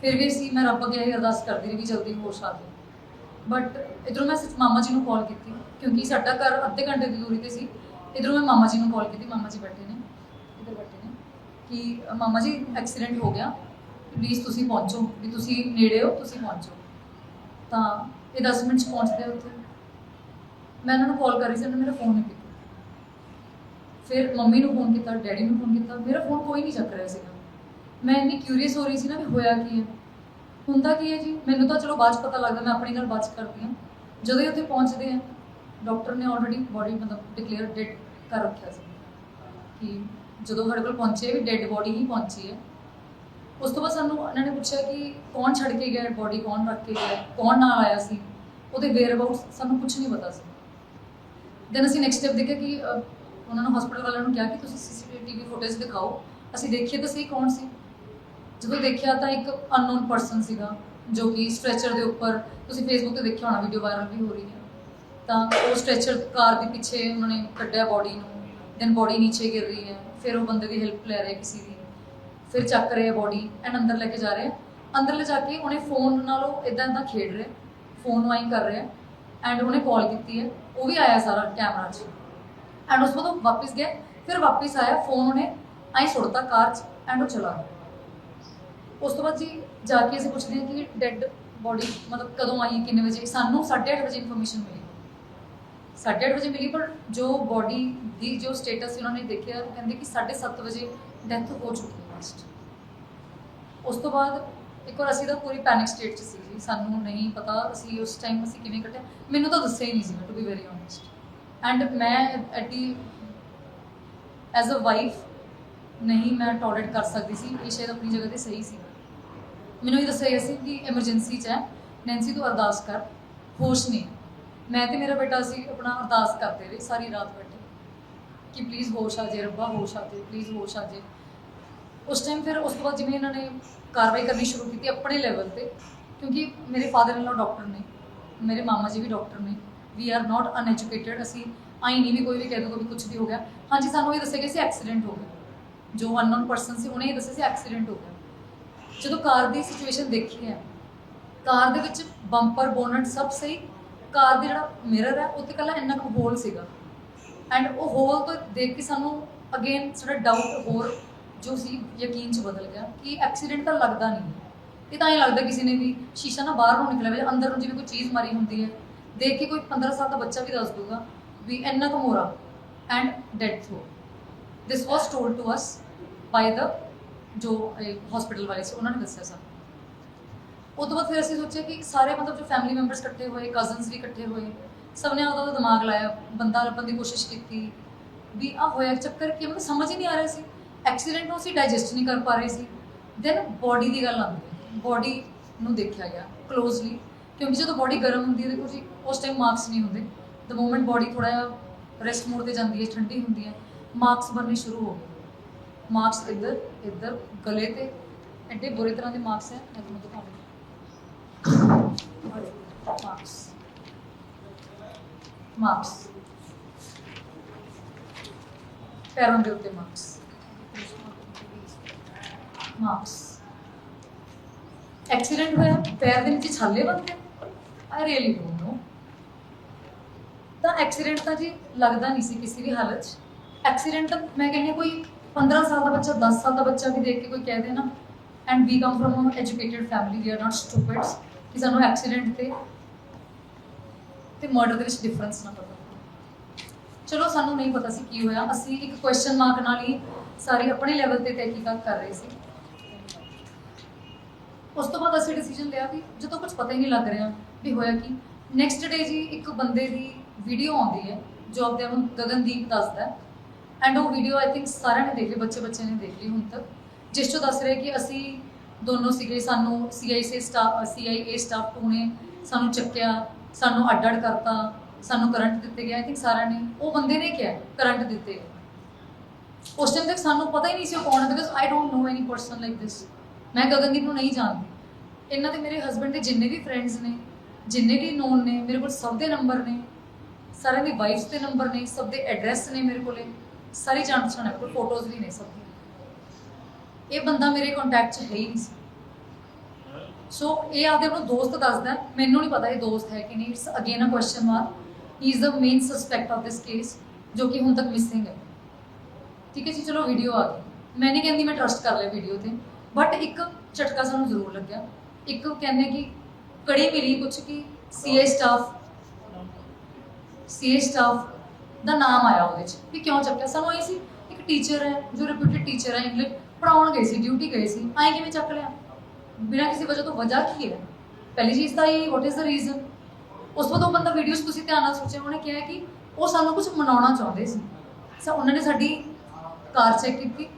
ਫਿਰ ਵੀ ਸੀ ਮੈਂ ਰੱਬ ਅੱਗੇ ਇਹ ਅਰਦਾਸ ਕਰਦੀ ਰਹੀ ਵੀ ਜਲਦੀ ਹੋਸ਼ ਆ ਜਾਏ ਬਟ ਇਧਰੋਂ ਮੈਂ ਸਿਰਫ ਮਾਮਾ ਜੀ ਨੂੰ ਕਾਲ ਕੀਤੀ, ਕਿਉਂਕਿ ਸਾਡਾ ਘਰ ਅੱਧੇ ਘੰਟੇ ਦੀ ਦੂਰੀ ਤੇ ਸੀ। ਇਧਰੋਂ ਮੈਂ ਮਾਮਾ ਜੀ ਨੂੰ ਕਾਲ ਕੀਤੀ, ਮਾਮਾ ਜੀ ਬੈਠੇ ਨੇ। ਕਿ ਮਾਮਾ ਜੀ ਐਕਸੀਡੈਂਟ ਹੋ ਗਿਆ। ਪਲੀਜ਼ ਤੁਸੀਂ ਪਹੁੰਚੋ। ਵੀ ਤੁਸੀਂ ਨੇੜੇ ਹੋ, ਤੁਸੀਂ ਪਹੁੰਚੋ। ਤਾਂ ਇਹ 10 ਮਿੰਟ ਚ ਪਹੁੰਚਦੇ ਆ ਉੱਥੇ। ਮੈਂ ਉਹਨਾਂ ਨੂੰ ਕਾਲ ਕਰ ਰਹੀ ਸੀ, ਉਹਨਾਂ ਨੇ ਮੇਰਾ ਫੋਨ ਨਹੀਂ ਕੀਤਾ। ਫਿਰ ਮੰਮੀ ਨੂੰ ਫੋਨ ਕੀਤਾ, ਡੈਡੀ ਨੂੰ ਫੋਨ ਕੀਤਾ। ਮੇਰਾ ਫੋਨ ਕੋਈ ਨਹੀਂ ਚੱਕ ਰਿਹਾ ਸੀਗਾ। ਮੈਂ ਇੰਨੀ ਕਿਊਰੀਅਸ ਹੋ ਰਹੀ ਸੀ ਨਾ ਵੀ ਹੋਇਆ ਕੀ ਹੈ। ਹੁੰਦਾ ਕੀ ਹੈ ਜੀ? ਮੈਨੂੰ ਤਾਂ ਚਲੋ ਬਾਅਦ 'ਚ ਪਤਾ ਲੱਗਦਾ, ਮੈਂ ਆਪਣੀ ਗੱਲ ਬਾਅਦ 'ਚ ਕਰਦੀ ਹਾਂ। ਜਦੋਂ ਹੀ ਉੱਥੇ ਪਹੁੰਚਦੇ ਆ ਡਾਕਟਰ ਨੇ ਆਲਰੇਡੀ ਬੋਡੀ ਮਤਲਬ ਡਿਕਲੇਅਰ ਡੈਡ ਕਰ ਰੱਖਿਆ ਸੀ। ਕਿ ਜਦੋਂ ਸਾਡੇ ਕੋਲ ਪਹੁੰਚੇ ਵੀ ਡੈੱਡ ਬੋਡੀ ਹੀ ਪਹੁੰਚੀ ਹੈ। ਉਸ ਤੋਂ ਬਾਅਦ ਸਾਨੂੰ ਇਹਨਾਂ ਨੇ ਪੁੱਛਿਆ ਕਿ ਕੌਣ ਛੱਡ ਕੇ ਗਿਆ ਬੋਡੀ ਕੌਣ ਰੱਖ ਕੇ ਗਿਆ, ਕੌਣ ਨਾਲ ਆਇਆ ਸੀ? ਉਹਦੇ ਵੇਅਰ ਅਬਾਊਟ ਸਾਨੂੰ ਕੁਝ ਨਹੀਂ ਪਤਾ ਸੀ। ਦੈਨ ਅਸੀਂ ਨੈਕਸਟ ਸਟੈਪ ਦੇਖਿਆ ਕਿ ਉਹਨਾਂ ਨੂੰ ਹਸਪੀਟਲ ਵਾਲਿਆਂ ਨੂੰ ਕਿਹਾ ਕਿ ਤੁਸੀਂ ਸੀਸੀਟੀਵੀ ਫੁਟੇਜ ਦਿਖਾਓ। ਅਸੀਂ ਦੇਖੀਏ ਤਾਂ ਸਹੀ ਕੌਣ ਸੀ। ਜਦੋਂ ਦੇਖਿਆ ਤਾਂ ਇੱਕ ਅਨਨੋਨ ਪਰਸਨ ਸੀਗਾ, ਜੋ ਕਿ ਸਟ੍ਰੈਚਰ ਦੇ ਉੱਪਰ, ਤੁਸੀਂ ਫੇਸਬੁੱਕ ਤੇ ਦੇਖਿਆ ਹੋਣਾ ਵੀਡੀਓ ਵਾਇਰਲ ਵੀ ਹੋ ਰਹੀ ਹੈ। ਤਾਂ ਉਹ ਸਟ੍ਰੈਚਰ ਕਾਰ ਦੇ ਪਿੱਛੇ ਉਹਨਾਂ ਨੇ ਕੱਢਿਆ ਬੋਡੀ ਨੂੰ ਦੈਨ ਬੋਡੀ ਨੀਚੇ ਗਿਰ ਰਹੀ ਹੈ। ਫਿਰ ਉਹ ਬੰਦੇ ਦੀ ਹੈਲਪ ਲੈ ਰਹੇ ਕਿਸੇ ਦੀ। ਫਿਰ ਚੱਕ ਰਹੇ ਬੋਡੀ ਐਂਡ ਅੰਦਰ ਲੈ ਕੇ ਜਾ ਰਹੇ। ਅੰਦਰ ਲੈ ਜਾ ਕੇ ਉਹਨੇ ਫੋਨ ਨਾਲ ਉਹ ਇਦਾਂ ਇਦਾਂ ਖੇਡ ਰਿਹਾ। ਫੋਨ ਵਾਈਂ ਕਰ ਰਿਹਾ। ਐਂਡ ਉਹਨੇ ਕਾਲ ਕੀਤੀ ਹੈ। ਉਹ ਵੀ ਆਇਆ ਸਾਰਾ ਕੈਮਰਾ 'ਚ। ਐਂਡ ਉਸ ਤੋਂ ਬਾਅਦ ਵਾਪਸ ਗਿਆ। ਫਿਰ ਵਾਪਸ ਆਇਆ। ਫੋਨ ਉਹਨੇ ਆਈ ਸੁੱਟਤਾ ਕਾਰ 'ਚ ਐਂਡ ਉਹ ਚਲਾ ਗਿਆ। ਉਸ ਤੋਂ ਬਾਅਦ ਜੀ ਜਾ ਕੇ ਅਸੀਂ ਪੁੱਛਦੇ ਹਾਂ ਕਿ ਡੈੱਡ ਬੋਡੀ ਮਤਲਬ ਕਦੋਂ ਆਈ, ਕਿੰਨੇ ਵਜੇ? ਸਾਨੂੰ 8:30 ਵਜੇ ਇਨਫੋਰਮੇਸ਼ਨ ਮਿਲੀ। 8:30 ਵਜੇ ਮਿਲੀ, ਪਰ ਜੋ ਬੋਡੀ ਦੀ ਜੋ ਸਟੇਟਸ ਸੀ, ਉਹਨਾਂ ਨੇ ਦੇਖਿਆ, ਉਹ ਕਹਿੰਦੇ ਕਿ 7:30 ਵਜੇ ਡੈਥ ਹੋ ਚੁੱਕੀ ਹੈ ਲਾਸਟ ਉਸ ਤੋਂ ਬਾਅਦ ਇੱਕ ਵਾਰ ਅਸੀਂ ਤਾਂ ਪੂਰੀ ਪੈਨਿਕ ਸਟੇਟ 'ਚ ਸੀ ਜੀ ਸਾਨੂੰ ਨਹੀਂ ਪਤਾ ਅਸੀਂ ਉਸ ਟਾਈਮ ਅਸੀਂ ਕਿਵੇਂ ਕੱਟਿਆ ਮੈਨੂੰ ਤਾਂ ਦੱਸਿਆ ਹੀ ਨਹੀਂ ਸੀ to be very honest and ਮੈਂ ਐਡੀ ਐਜ਼ ਅ ਵਾਈਫ ਨਹੀਂ ਮੈਂ ਟੋਲਰੇਟ ਕਰ ਸਕਦੀ ਸੀ, ਇਹ ਸ਼ਾਇਦ ਆਪਣੀ ਜਗ੍ਹਾ ਤੇ ਸਹੀ ਸੀ। ਮੈਨੂੰ ਇਹ ਦੱਸਿਆ ਗਿਆ ਸੀ ਕਿ ਐਮਰਜੈਂਸੀ 'ਚ ਹੈ ਨੈਂਸੀ ਤੋਂ ਅਰਦਾਸ ਕਰ, ਹੋਸ਼ ਨਹੀਂ। ਮੈਂ ਤੇ ਮੇਰਾ ਬੇਟਾ ਸੀ, ਆਪਣਾ ਅਰਦਾਸ ਕਰਦੇ ਰਹੇ, ਸਾਰੀ ਰਾਤ ਬੈਠ। ਕਿ ਪਲੀਜ਼ ਹੋਸ਼ ਆ ਜੇ, ਰੱਬਾ ਹੋਸ਼ ਆ ਜੇ ਪਲੀਜ਼ ਹੋਸ਼ ਆ ਜੇ। ਉਸ ਟਾਈਮ ਫਿਰ ਉਸ ਤੋਂ ਬਾਅਦ ਜਿਵੇਂ ਇਹਨਾਂ ਨੇ ਕਾਰਵਾਈ ਕਰਨੀ ਸ਼ੁਰੂ ਕੀਤੀ ਆਪਣੇ ਲੈਵਲ ਤੇ, ਕਿਉਂਕਿ ਮੇਰੇ ਫਾਦਰ ਇਨ ਲਾ ਡਾਕਟਰ ਨੇ, ਮੇਰੇ ਮਾਮਾ ਜੀ ਵੀ ਡਾਕਟਰ ਨੇ। ਵੀ ਆਰ ਨਾਟ ਅਨਐਜੂਕੇਟਿਡ ਅਸੀਂ ਆਈ ਨਹੀਂ ਵੀ ਕੋਈ ਵੀ ਕਹਿ ਦੂਗਾ ਵੀ ਕੁਝ ਵੀ ਹੋ ਗਿਆ। ਹਾਂਜੀ, ਸਾਨੂੰ ਇਹ ਦੱਸਿਆ ਗਿਆ ਸੀ ਐਕਸੀਡੈਂਟ ਹੋ ਗਿਆ। ਜੋ ਅਨਨੋਨ ਪਰਸਨ ਸੀ, ਉਹਨੇ ਇਹ ਦੱਸਿਆ ਸੀ ਐਕਸੀਡੈਂਟ ਹੋ ਗਿਆ। ਜਦੋਂ ਕਾਰ ਦੀ ਸਿਚੁਏਸ਼ਨ ਦੇਖੀ ਹੈ, ਕਾਰ ਦੇ ਵਿੱਚ ਬੰਪਰ ਬੋਨਟ ਸਭ ਸਹੀ, ਕਾਰ ਦੇ ਜਿਹੜਾ ਮਿਰਰ ਹੈ, ਉੱਤੇ ਕੱਲਾ ਇੰਨਾ ਕੁ ਹੋਲ ਸੀਗਾ। ਐਂਡ ਉਹ ਹੋਲ ਤੋਂ ਦੇਖ ਕੇ ਸਾਨੂੰ ਅਗੇਨ ਸਾਡਾ ਡਾਊਟ ਹੋਰ ਜੋ ਸੀ ਯਕੀਨ ਚ ਬਦਲ ਗਿਆ ਕਿ ਐਕਸੀਡੈਂਟ ਤਾਂ ਲੱਗਦਾ ਨਹੀਂ ਇਹ ਤਾਂ ਇਹ ਲੱਗਦਾ ਕਿਸੇ ਨੇ ਵੀ ਸ਼ੀਸ਼ਾ ਨਾ ਬਾਹਰ ਨੂੰ ਨਿਕਲਿਆ ਹੋਵੇ ਅੰਦਰ ਨੂੰ ਜਿਵੇਂ ਕੋਈ ਚੀਜ਼ ਮਾਰੀ ਹੁੰਦੀ ਹੈ। ਦੇਖ ਕੇ ਕੋਈ 15 ਸਾਲ ਦਾ ਬੱਚਾ ਵੀ ਦੱਸ ਦੂਗਾ ਵੀ ਇੰਨਾ ਕੁ ਮੋਰਾ ਐਂਡ ਡੈਡ ਹੋ ਦਿਸ ਵਾਸ told to us by the ਜੋ ਹਸਪੀਟਲ ਵਾਲੇ ਸੀ, ਉਹਨਾਂ ਨੇ ਦੱਸਿਆ ਸਾਨੂੰ ਉਹ ਤੋਂ ਬਾਅਦ ਫਿਰ ਅਸੀਂ ਸੋਚਿਆ ਕਿ ਸਾਰੇ ਮਤਲਬ ਜੋ ਫੈਮਿਲੀ ਮੈਂਬਰਸ ਇਕੱਠੇ ਹੋਏ ਕਜ਼ਨਸ ਵੀ ਇਕੱਠੇ ਹੋਏ ਸਭ ਨੇ ਉਹਦਾ ਦਿਮਾਗ ਲਾਇਆ, ਬੰਦਾ ਲੱਭਣ ਦੀ ਕੋਸ਼ਿਸ਼ ਕੀਤੀ ਵੀ ਆ ਹੋਇਆ ਚੱਕਰ ਕਿ ਮੈਨੂੰ ਸਮਝ ਹੀ ਨਹੀਂ ਆ ਰਿਹਾ ਸੀ। ਐਕਸੀਡੈਂਟ ਨੂੰ ਅਸੀਂ ਡਾਈਜੈਸਟ ਨਹੀਂ ਕਰ ਪਾ ਰਹੇ ਸੀ। ਦੈਨ ਬੋਡੀ ਦੀ ਗੱਲ ਆਉਂਦੀ ਹੈ। ਬੋਡੀ ਨੂੰ ਦੇਖਿਆ ਗਿਆ ਕਲੋਜ਼ਲੀ ਕਿਉਂਕਿ ਜਦੋਂ ਬੋਡੀ ਗਰਮ ਹੁੰਦੀ ਹੈ ਦੇਖੋ ਜੀ, ਉਸ ਟਾਈਮ ਮਾਰਕਸ ਨਹੀਂ ਹੁੰਦੇ। ਦ ਮੂਮੈਂਟ ਬੋਡੀ ਥੋੜਾ ਜਿਹਾ ਰੈਸਟ ਮੋਡ ਤੇ ਜਾਂਦੀ ਹੈ, ਠੰਡੀ ਹੁੰਦੀ ਹੈ ਮਾਰਕਸ ਬਣਨੇ ਸ਼ੁਰੂ ਹੋ ਗਏ। ਮਾਰਕਸ ਇੱਧਰ ਇੱਧਰ, ਗਲੇ ਤੇ ਐਡੇ ਬੁਰੇ ਤਰ੍ਹਾਂ ਦੇ ਮਾਰਕਸ ਹੈ। ਮੈਂ ਤੁਹਾਨੂੰ ਦਿਖਾਉਂਦੀ ਮਾਰਕਸ ਮਾਰਕਸ ਪੈਰਾਂ ਦੇ ਉੱਤੇ ਮਾਰਕਸ ਮਾਰਕਸ ਐਕਸੀਡੈਂਟ ਹੋਇਆ, ਪੈਰ ਦੇ ਵਿੱਚ ਛਾਲੇ ਬਣ ਗਏ। ਆਈ ਰੀਅਲੀ ਡੋਨਟ ਨੋ ਤਾਂ ਐਕਸੀਡੈਂਟ ਤਾਂ ਜੀ ਲੱਗਦਾ ਨਹੀਂ ਸੀ ਕਿਸੇ ਵੀ ਹਾਲਤ 'ਚ। ਐਕਸੀਡੈਂਟ ਤਾਂ ਮੈਂ ਕਹਿੰਦੀ ਕੋਈ 15 ਸਾਲ ਦਾ ਬੱਚਾ 10 ਸਾਲ ਦਾ ਬੱਚਾ ਵੀ ਦੇਖ ਕੇ ਕੋਈ ਕਹਿ ਦੇ ਨਾ। And we come from educated family we are not stupids ਕਿ ਸਾਨੂੰ ਐਕਸੀਡੈਂਟ ਤੇ ਤੇ ਮਰਡਰ ਦੇ ਵਿੱਚ ਡਿਫਰੈਂਸ ਨਾ ਪਤਾ ਚਲੋ, ਸਾਨੂੰ ਨਹੀਂ ਪਤਾ ਸੀ ਕੀ ਹੋਇਆ। ਅਸੀਂ ਇੱਕ ਕੁਐਸਚਨ ਮਾਰਕ ਨਾਲ ਹੀ ਸਾਰੀ ਆਪਣੇ ਲੈਵਲ ਤੇ ਤਹਿਕੀਕਾਤ ਕਰ ਰਹੇ ਸੀ। ਉਸ ਤੋਂ ਬਾਅਦ ਅਸੀਂ ਡਿਸੀਜਨ ਲਿਆ ਵੀ ਜਦੋਂ ਕੁਝ ਪਤਾ ਹੀ ਨਹੀਂ ਲੱਗ ਰਿਹਾ ਵੀ ਹੋਇਆ ਕੀ। ਨੈਕਸਟ ਡੇ ਜੀ ਇੱਕ ਬੰਦੇ ਦੀ ਵੀਡੀਓ ਆਉਂਦੀ ਹੈ, ਜੋ ਆਪਦੇ ਆਪ ਨੂੰ ਗਗਨਦੀਪ ਦੱਸਦਾ ਐਂਡ ਉਹ ਵੀਡੀਓ ਆਈ ਥਿੰਕ ਸਾਰਿਆਂ ਨੇ ਦੇਖ ਲਈ, ਬੱਚੇ ਬੱਚੇ ਨੇ ਦੇਖ ਲਈ ਹੁਣ ਤੱਕ। ਜਿਸ ਤੋਂ ਦੱਸ ਰਿਹਾ ਕਿ ਅਸੀਂ ਦੋਨੋਂ ਸੀਗੇ, ਸਾਨੂੰ ਸੀਆਈਸੀ ਸਟਾਫ ਸੀਆਈਏ ਸਟਾਫ ਤੋਂ ਨੇ ਸਾਨੂੰ ਚੱਕਿਆ। ਸਾਨੂੰ ਅੱਡ ਅੱਡ ਕਰਤਾ, ਸਾਨੂੰ ਕਰੰਟ ਦਿੱਤੇ ਗਿਆ ਆਈ ਥਿੰਕ ਸਾਰਿਆਂ ਨੇ, ਉਹ ਬੰਦੇ ਨੇ ਕਿਹਾ ਕਰੰਟ ਦਿੱਤੇ। ਉਸ ਟਾਈਮ ਤੱਕ ਸਾਨੂੰ ਪਤਾ ਹੀ ਨਹੀਂ ਸੀ ਉਹ ਕੌਣ ਹੈ because I don't know any person like this ਮੈਂ ਗਗਨਦੀਪ ਨੂੰ ਨਹੀਂ ਜਾਣਦੀ। ਇਹਨਾਂ ਦੇ ਮੇਰੇ ਹਸਬੰਡ ਦੇ ਜਿੰਨੇ ਵੀ ਫਰੈਂਡਸ ਨੇ, ਜਿੰਨੇ ਵੀ ਨੋਨ ਨੇ, ਮੇਰੇ ਕੋਲ ਸਭ ਦੇ ਨੰਬਰ ਨੇ। ਸਾਰਿਆਂ ਦੀ ਵਾਈਫਸ ਦੇ ਨੰਬਰ ਨੇ, ਸਭ ਦੇ ਐਡਰੈਸ ਨੇ ਮੇਰੇ ਕੋਲੇ। ਸਾਰੀ ਜਾਣ ਪਛਾਣ ਹੈ, ਮੇਰੇ ਕੋਲ ਫੋਟੋਜ਼ ਵੀ ਨੇ ਸਭ ਦੀ। ਇਹ ਬੰਦਾ ਮੇਰੇ ਕੰਟੈਕਟ 'ਚ ਹੈ ਹੀ ਨਹੀਂ ਸੀ। ਸੋ ਇਹ ਆਪਦੇ ਆਪ ਨੂੰ ਦੋਸਤ ਦੱਸਦਾ ਮੈਨੂੰ ਨਹੀਂ ਪਤਾ ਇਹ ਦੋਸਤ ਹੈ ਕਿ ਨਹੀਂ। It's again a question mark he is the main suspect of this case ਜੋ ਕਿ ਹੁਣ ਤੱਕ ਮਿਸਿੰਗ ਹੈ। ਠੀਕ ਹੈ ਜੀ, ਚਲੋ ਵੀਡੀਓ ਆ ਗਈ। ਮੈਂ ਨਹੀਂ ਕਹਿੰਦੀ ਮੈਂ ਟਰਸਟ ਕਰ ਲਿਆ ਵੀਡੀਓ ਤੇ। ਬਟ ਇੱਕ ਝਟਕਾ ਸਾਨੂੰ ਜ਼ਰੂਰ ਲੱਗਿਆ। ਇੱਕ ਕਹਿੰਦੇ ਕਿ ਕੜੀ ਮਿਲੀ ਕੁਝ ਕਿ C A staff C A staff ਦਾ ਨਾਮ ਆਇਆ ਉਹਦੇ ਚ ਵੀ ਕਿਉਂ ਚੱਕਿਆ ਸਾਨੂੰ ਇਹ ਸੀ, ਇੱਕ ਟੀਚਰ ਹੈ, ਜੋ ਰਿਪਿਊਟਡ ਟੀਚਰ ਹੈ ਇੰਗਲਿਸ਼ ਪੜਾਉਣ ਗਏ ਸੀ ਡਿਊਟੀ ਗਏ ਸੀ। ਐਂ ਕਿਵੇਂ ਚੱਕ ਲਿਆ? ਬਿਨਾਂ ਕਿਸੇ ਵਜ੍ਹਾ ਤੋਂ ਵਜ੍ਹਾ ਕੀ ਹੈ? ਪਹਿਲੀ ਚੀਜ਼ ਤਾਂ ਇਹ ਵਾਟ ਇਜ਼ ਦਾ ਰੀਜ਼ਨ ਉਸ ਤੋਂ ਬਾਅਦ ਉਹ ਬੰਦਾ ਵੀਡੀਓਜ਼ ਤੁਸੀਂ ਧਿਆਨ ਨਾਲ ਸੋਚਿਆ ਉਹਨੇ ਕਿਹਾ ਕਿ ਉਹ ਸਾਨੂੰ ਕੁਝ ਮਨਾਉਣਾ ਚਾਹੁੰਦੇ ਸੀ। ਸੋ ਉਹਨਾਂ ਨੇ ਸਾਡੀ ਕਾਰ ਚੈੱਕ ਕੀਤੀ।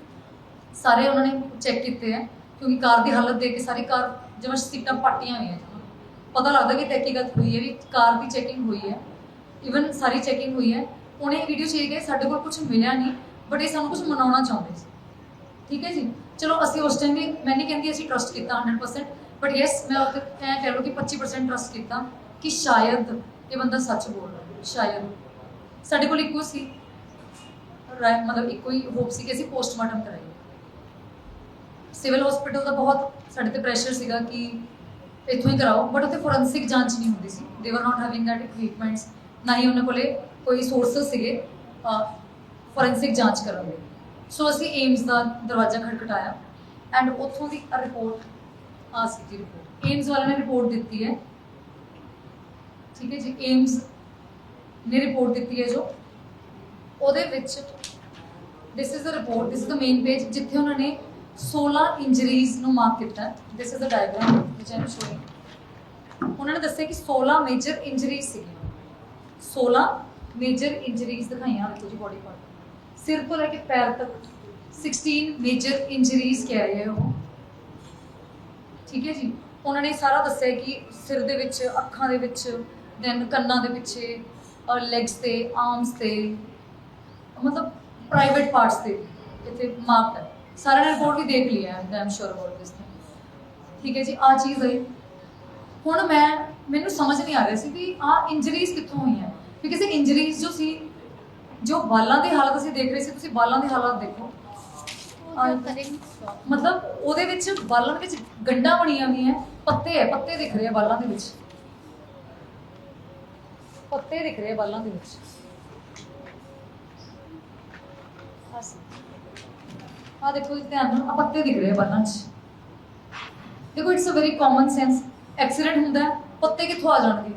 ਸਾਰੇ ਉਹਨਾਂ ਨੇ ਚੈੱਕ ਕੀਤੇ ਆ ਕਿਉਂਕਿ ਕਾਰ ਦੀ ਹਾਲਤ ਦੇਖ ਕੇ ਸਾਰੀ ਕਾਰ ਜਿਵੇਂ ਸੀਟਾਂ ਪਾਟੀਆਂ ਹੋਈਆਂ ਜਮਾਂ। ਪਤਾ ਲੱਗਦਾ ਕਿ ਤਹਿਕੀਕਤ ਹੋਈ ਹੈ ਵੀ ਕਾਰ ਦੀ ਚੈਕਿੰਗ ਹੋਈ ਹੈ। ਇਵਨ ਸਾਰੀ ਚੈਕਿੰਗ ਹੋਈ ਹੈ। ਉਹਨੇ ਵੀਡੀਓ ਚੇਕ ਗਏ ਸਾਡੇ ਕੋਲ ਕੁਝ ਮਿਲਿਆ ਨਹੀਂ ਬਟ ਇਹ ਸਾਨੂੰ ਕੁਝ ਮਨਾਉਣਾ ਚਾਹੁੰਦੇ ਸੀ। ਠੀਕ ਹੈ ਜੀ? ਚਲੋ ਅਸੀਂ ਉਸ ਟਾਈਮ ਵੀ ਮੈਂ ਨਹੀਂ ਕਹਿੰਦੀ ਅਸੀਂ ਟਰਸਟ ਕੀਤਾ 100% ਬਟ ਯੈਸ ਮੈਂ ਉਹ ਐਂ ਕਹਿ ਲਓ ਕਿ 25% ਟਰਸਟ ਕੀਤਾ ਕਿ ਸ਼ਾਇਦ ਇਹ ਬੰਦਾ ਸੱਚ ਬੋਲ ਰਿਹਾ ਸ਼ਾਇਦ। ਸਾਡੇ ਕੋਲ ਇੱਕੋ ਸੀ। ਰਾਇ- ਮਤਲਬ ਇੱਕੋ ਹੀ ਹੋਪ ਸੀ ਕਿ ਅਸੀਂ ਪੋਸਟਮਾਰਟਮ ਕਰਾਈਏ। ਸਿਵਲ ਹਸਪੀਟਲ ਦਾ ਬਹੁਤ ਸਾਡੇ ਤੇ ਪ੍ਰੈਸ਼ਰ ਸੀਗਾ ਕਿ ਇੱਥੋਂ ਹੀ ਕਰਾਓ ਬਟ ਉੱਥੇ ਫੋਰੈਂਸਿਕ ਜਾਂਚ ਨਹੀਂ ਹੁੰਦੀ ਸੀ। ਦੇ ਵਰ ਨਾਟ ਹੈਵਿੰਗ ਦੈਟ ਇਕਵਿਪਮੈਂਟਸ ਨਾ ਹੀ ਉਹਨਾਂ ਕੋਲੇ ਕੋਈ ਸੋਰਸਸ ਸੀਗੇ ਫੋਰੈਂਸਿਕ ਜਾਂਚ ਕਰਨ ਦੇ ਸੋ ਅਸੀਂ ਏਮਸ ਦਾ ਦਰਵਾਜ਼ਾ ਖੜਕਟਾਇਆ ਐਂਡ ਉੱਥੋਂ ਦੀ ਰਿਪੋਰਟ ਆ ਸੀ ਜੀ ਰਿਪੋਰਟ ਏਮਸ ਵਾਲਿਆਂ ਨੇ ਰਿਪੋਰਟ ਦਿੱਤੀ ਹੈ। ਠੀਕ ਹੈ ਜੀ ਏਮਸ ਨੇ ਰਿਪੋਰਟ ਦਿੱਤੀ ਹੈ ਜੋ। ਉਹਦੇ ਵਿੱਚ this is the report this is the main page ਜਿੱਥੇ ਉਹਨਾਂ ਨੇ 16 ਇੰਜਰੀਜ਼ ਨੂੰ ਮਾਰਕ ਕੀਤਾ। ਦਿਸ ਇਜ਼ ਦ ਡਾਇਗਰਾਮ ਵਿਚ ਆਈ ਸ਼ੋਇੰਗ ਉਹਨਾਂ ਨੇ ਦੱਸਿਆ ਕਿ 16 ਮੇਜਰ ਇੰਜਰੀਜ਼ ਸੀ 16 ਮੇਜਰ ਇੰਜਰੀਜ਼ ਦਿਖਾਈਆਂ। ਦੇਖੋ ਜੀ ਬੋਡੀ ਪਾਰਟ ਸਿਰ ਤੋਂ ਲੈ ਕੇ ਪੈਰ ਤੱਕ 16 ਮੇਜਰ ਇੰਜਰੀਜ਼ ਕਹਿ ਰਹੇ ਆ ਉਹ। ਠੀਕ ਹੈ ਜੀ? ਉਹਨਾਂ ਨੇ ਸਾਰਾ ਦੱਸਿਆ ਕਿ ਸਿਰ ਦੇ ਵਿੱਚ, ਅੱਖਾਂ ਦੇ ਵਿੱਚ ਦੈਨ ਕੰਨਾਂ ਦੇ ਪਿੱਛੇ ਲੈਗਸ ਤੇ ਆਰਮਸ ਤੇ, ਮਤਲਬ ਪ੍ਰਾਈਵੇਟ ਪਾਰਟਸ ਤੇ ਇੱਥੇ ਮਾਰਕਡ ਹੈ ਸਾਰਿਆਂ ਨੇ ਰਿਪੋਰਟ ਵੀ ਦੇਖ ਲਿਆ ਹੈ ਆਈ ਸ਼ੋਰ ਅਬਾਊਟ ਦਿਸ ਠੀਕ ਹੈ ਜੀ ਆ ਚੀਜ਼ ਹੈ ਹੁਣ ਮੈਂ, ਮੈਨੂੰ ਸਮਝ ਨਹੀਂ ਆ ਰਿਹਾ ਸੀ ਵੀ ਆ ਇੰਜਰੀਜ਼ ਕਿੱਥੋਂ ਹੋਈਆਂ। ਵੀ ਕਿਸੇ ਇੰਜਰੀਜ਼ ਜੋ ਸੀ ਜੋ ਬਾਲਾਂ ਦੀ ਹਾਲਤ ਅਸੀਂ ਦੇਖ ਰਹੇ ਸੀ ਤੁਸੀਂ ਬਾਲਾਂ ਦੀ ਹਾਲਤ ਦੇਖੋ। ਮਤਲਬ ਉਹਦੇ ਵਿੱਚ ਬਾਲਾਂ ਦੇ ਵਿੱਚ ਗੰਡਾ ਬਣੀਆਂ ਹੋਈਆਂ ਪੱਤੇ ਹੈ ਪੱਤੇ ਦਿਖ ਰਹੇ ਆ ਬਾਲਾਂ ਦੇ ਵਿੱਚ। ਪੱਤੇ ਦਿਖ ਰਹੇ ਆ ਬਾਲਾਂ ਦੇ ਵਿੱਚ। ਆ ਦੇਖੋ ਜੀ ਧਿਆਨ ਨਾਲ ਆ ਪੱਤੇ ਦਿਖ ਰਹੇ ਆ ਬਾਲਾਂ 'ਚ। ਦੇਖੋ it's a very common sense accident ਹੁੰਦਾ ਪੱਤੇ ਕਿੱਥੋਂ ਆ ਜਾਣਗੇ?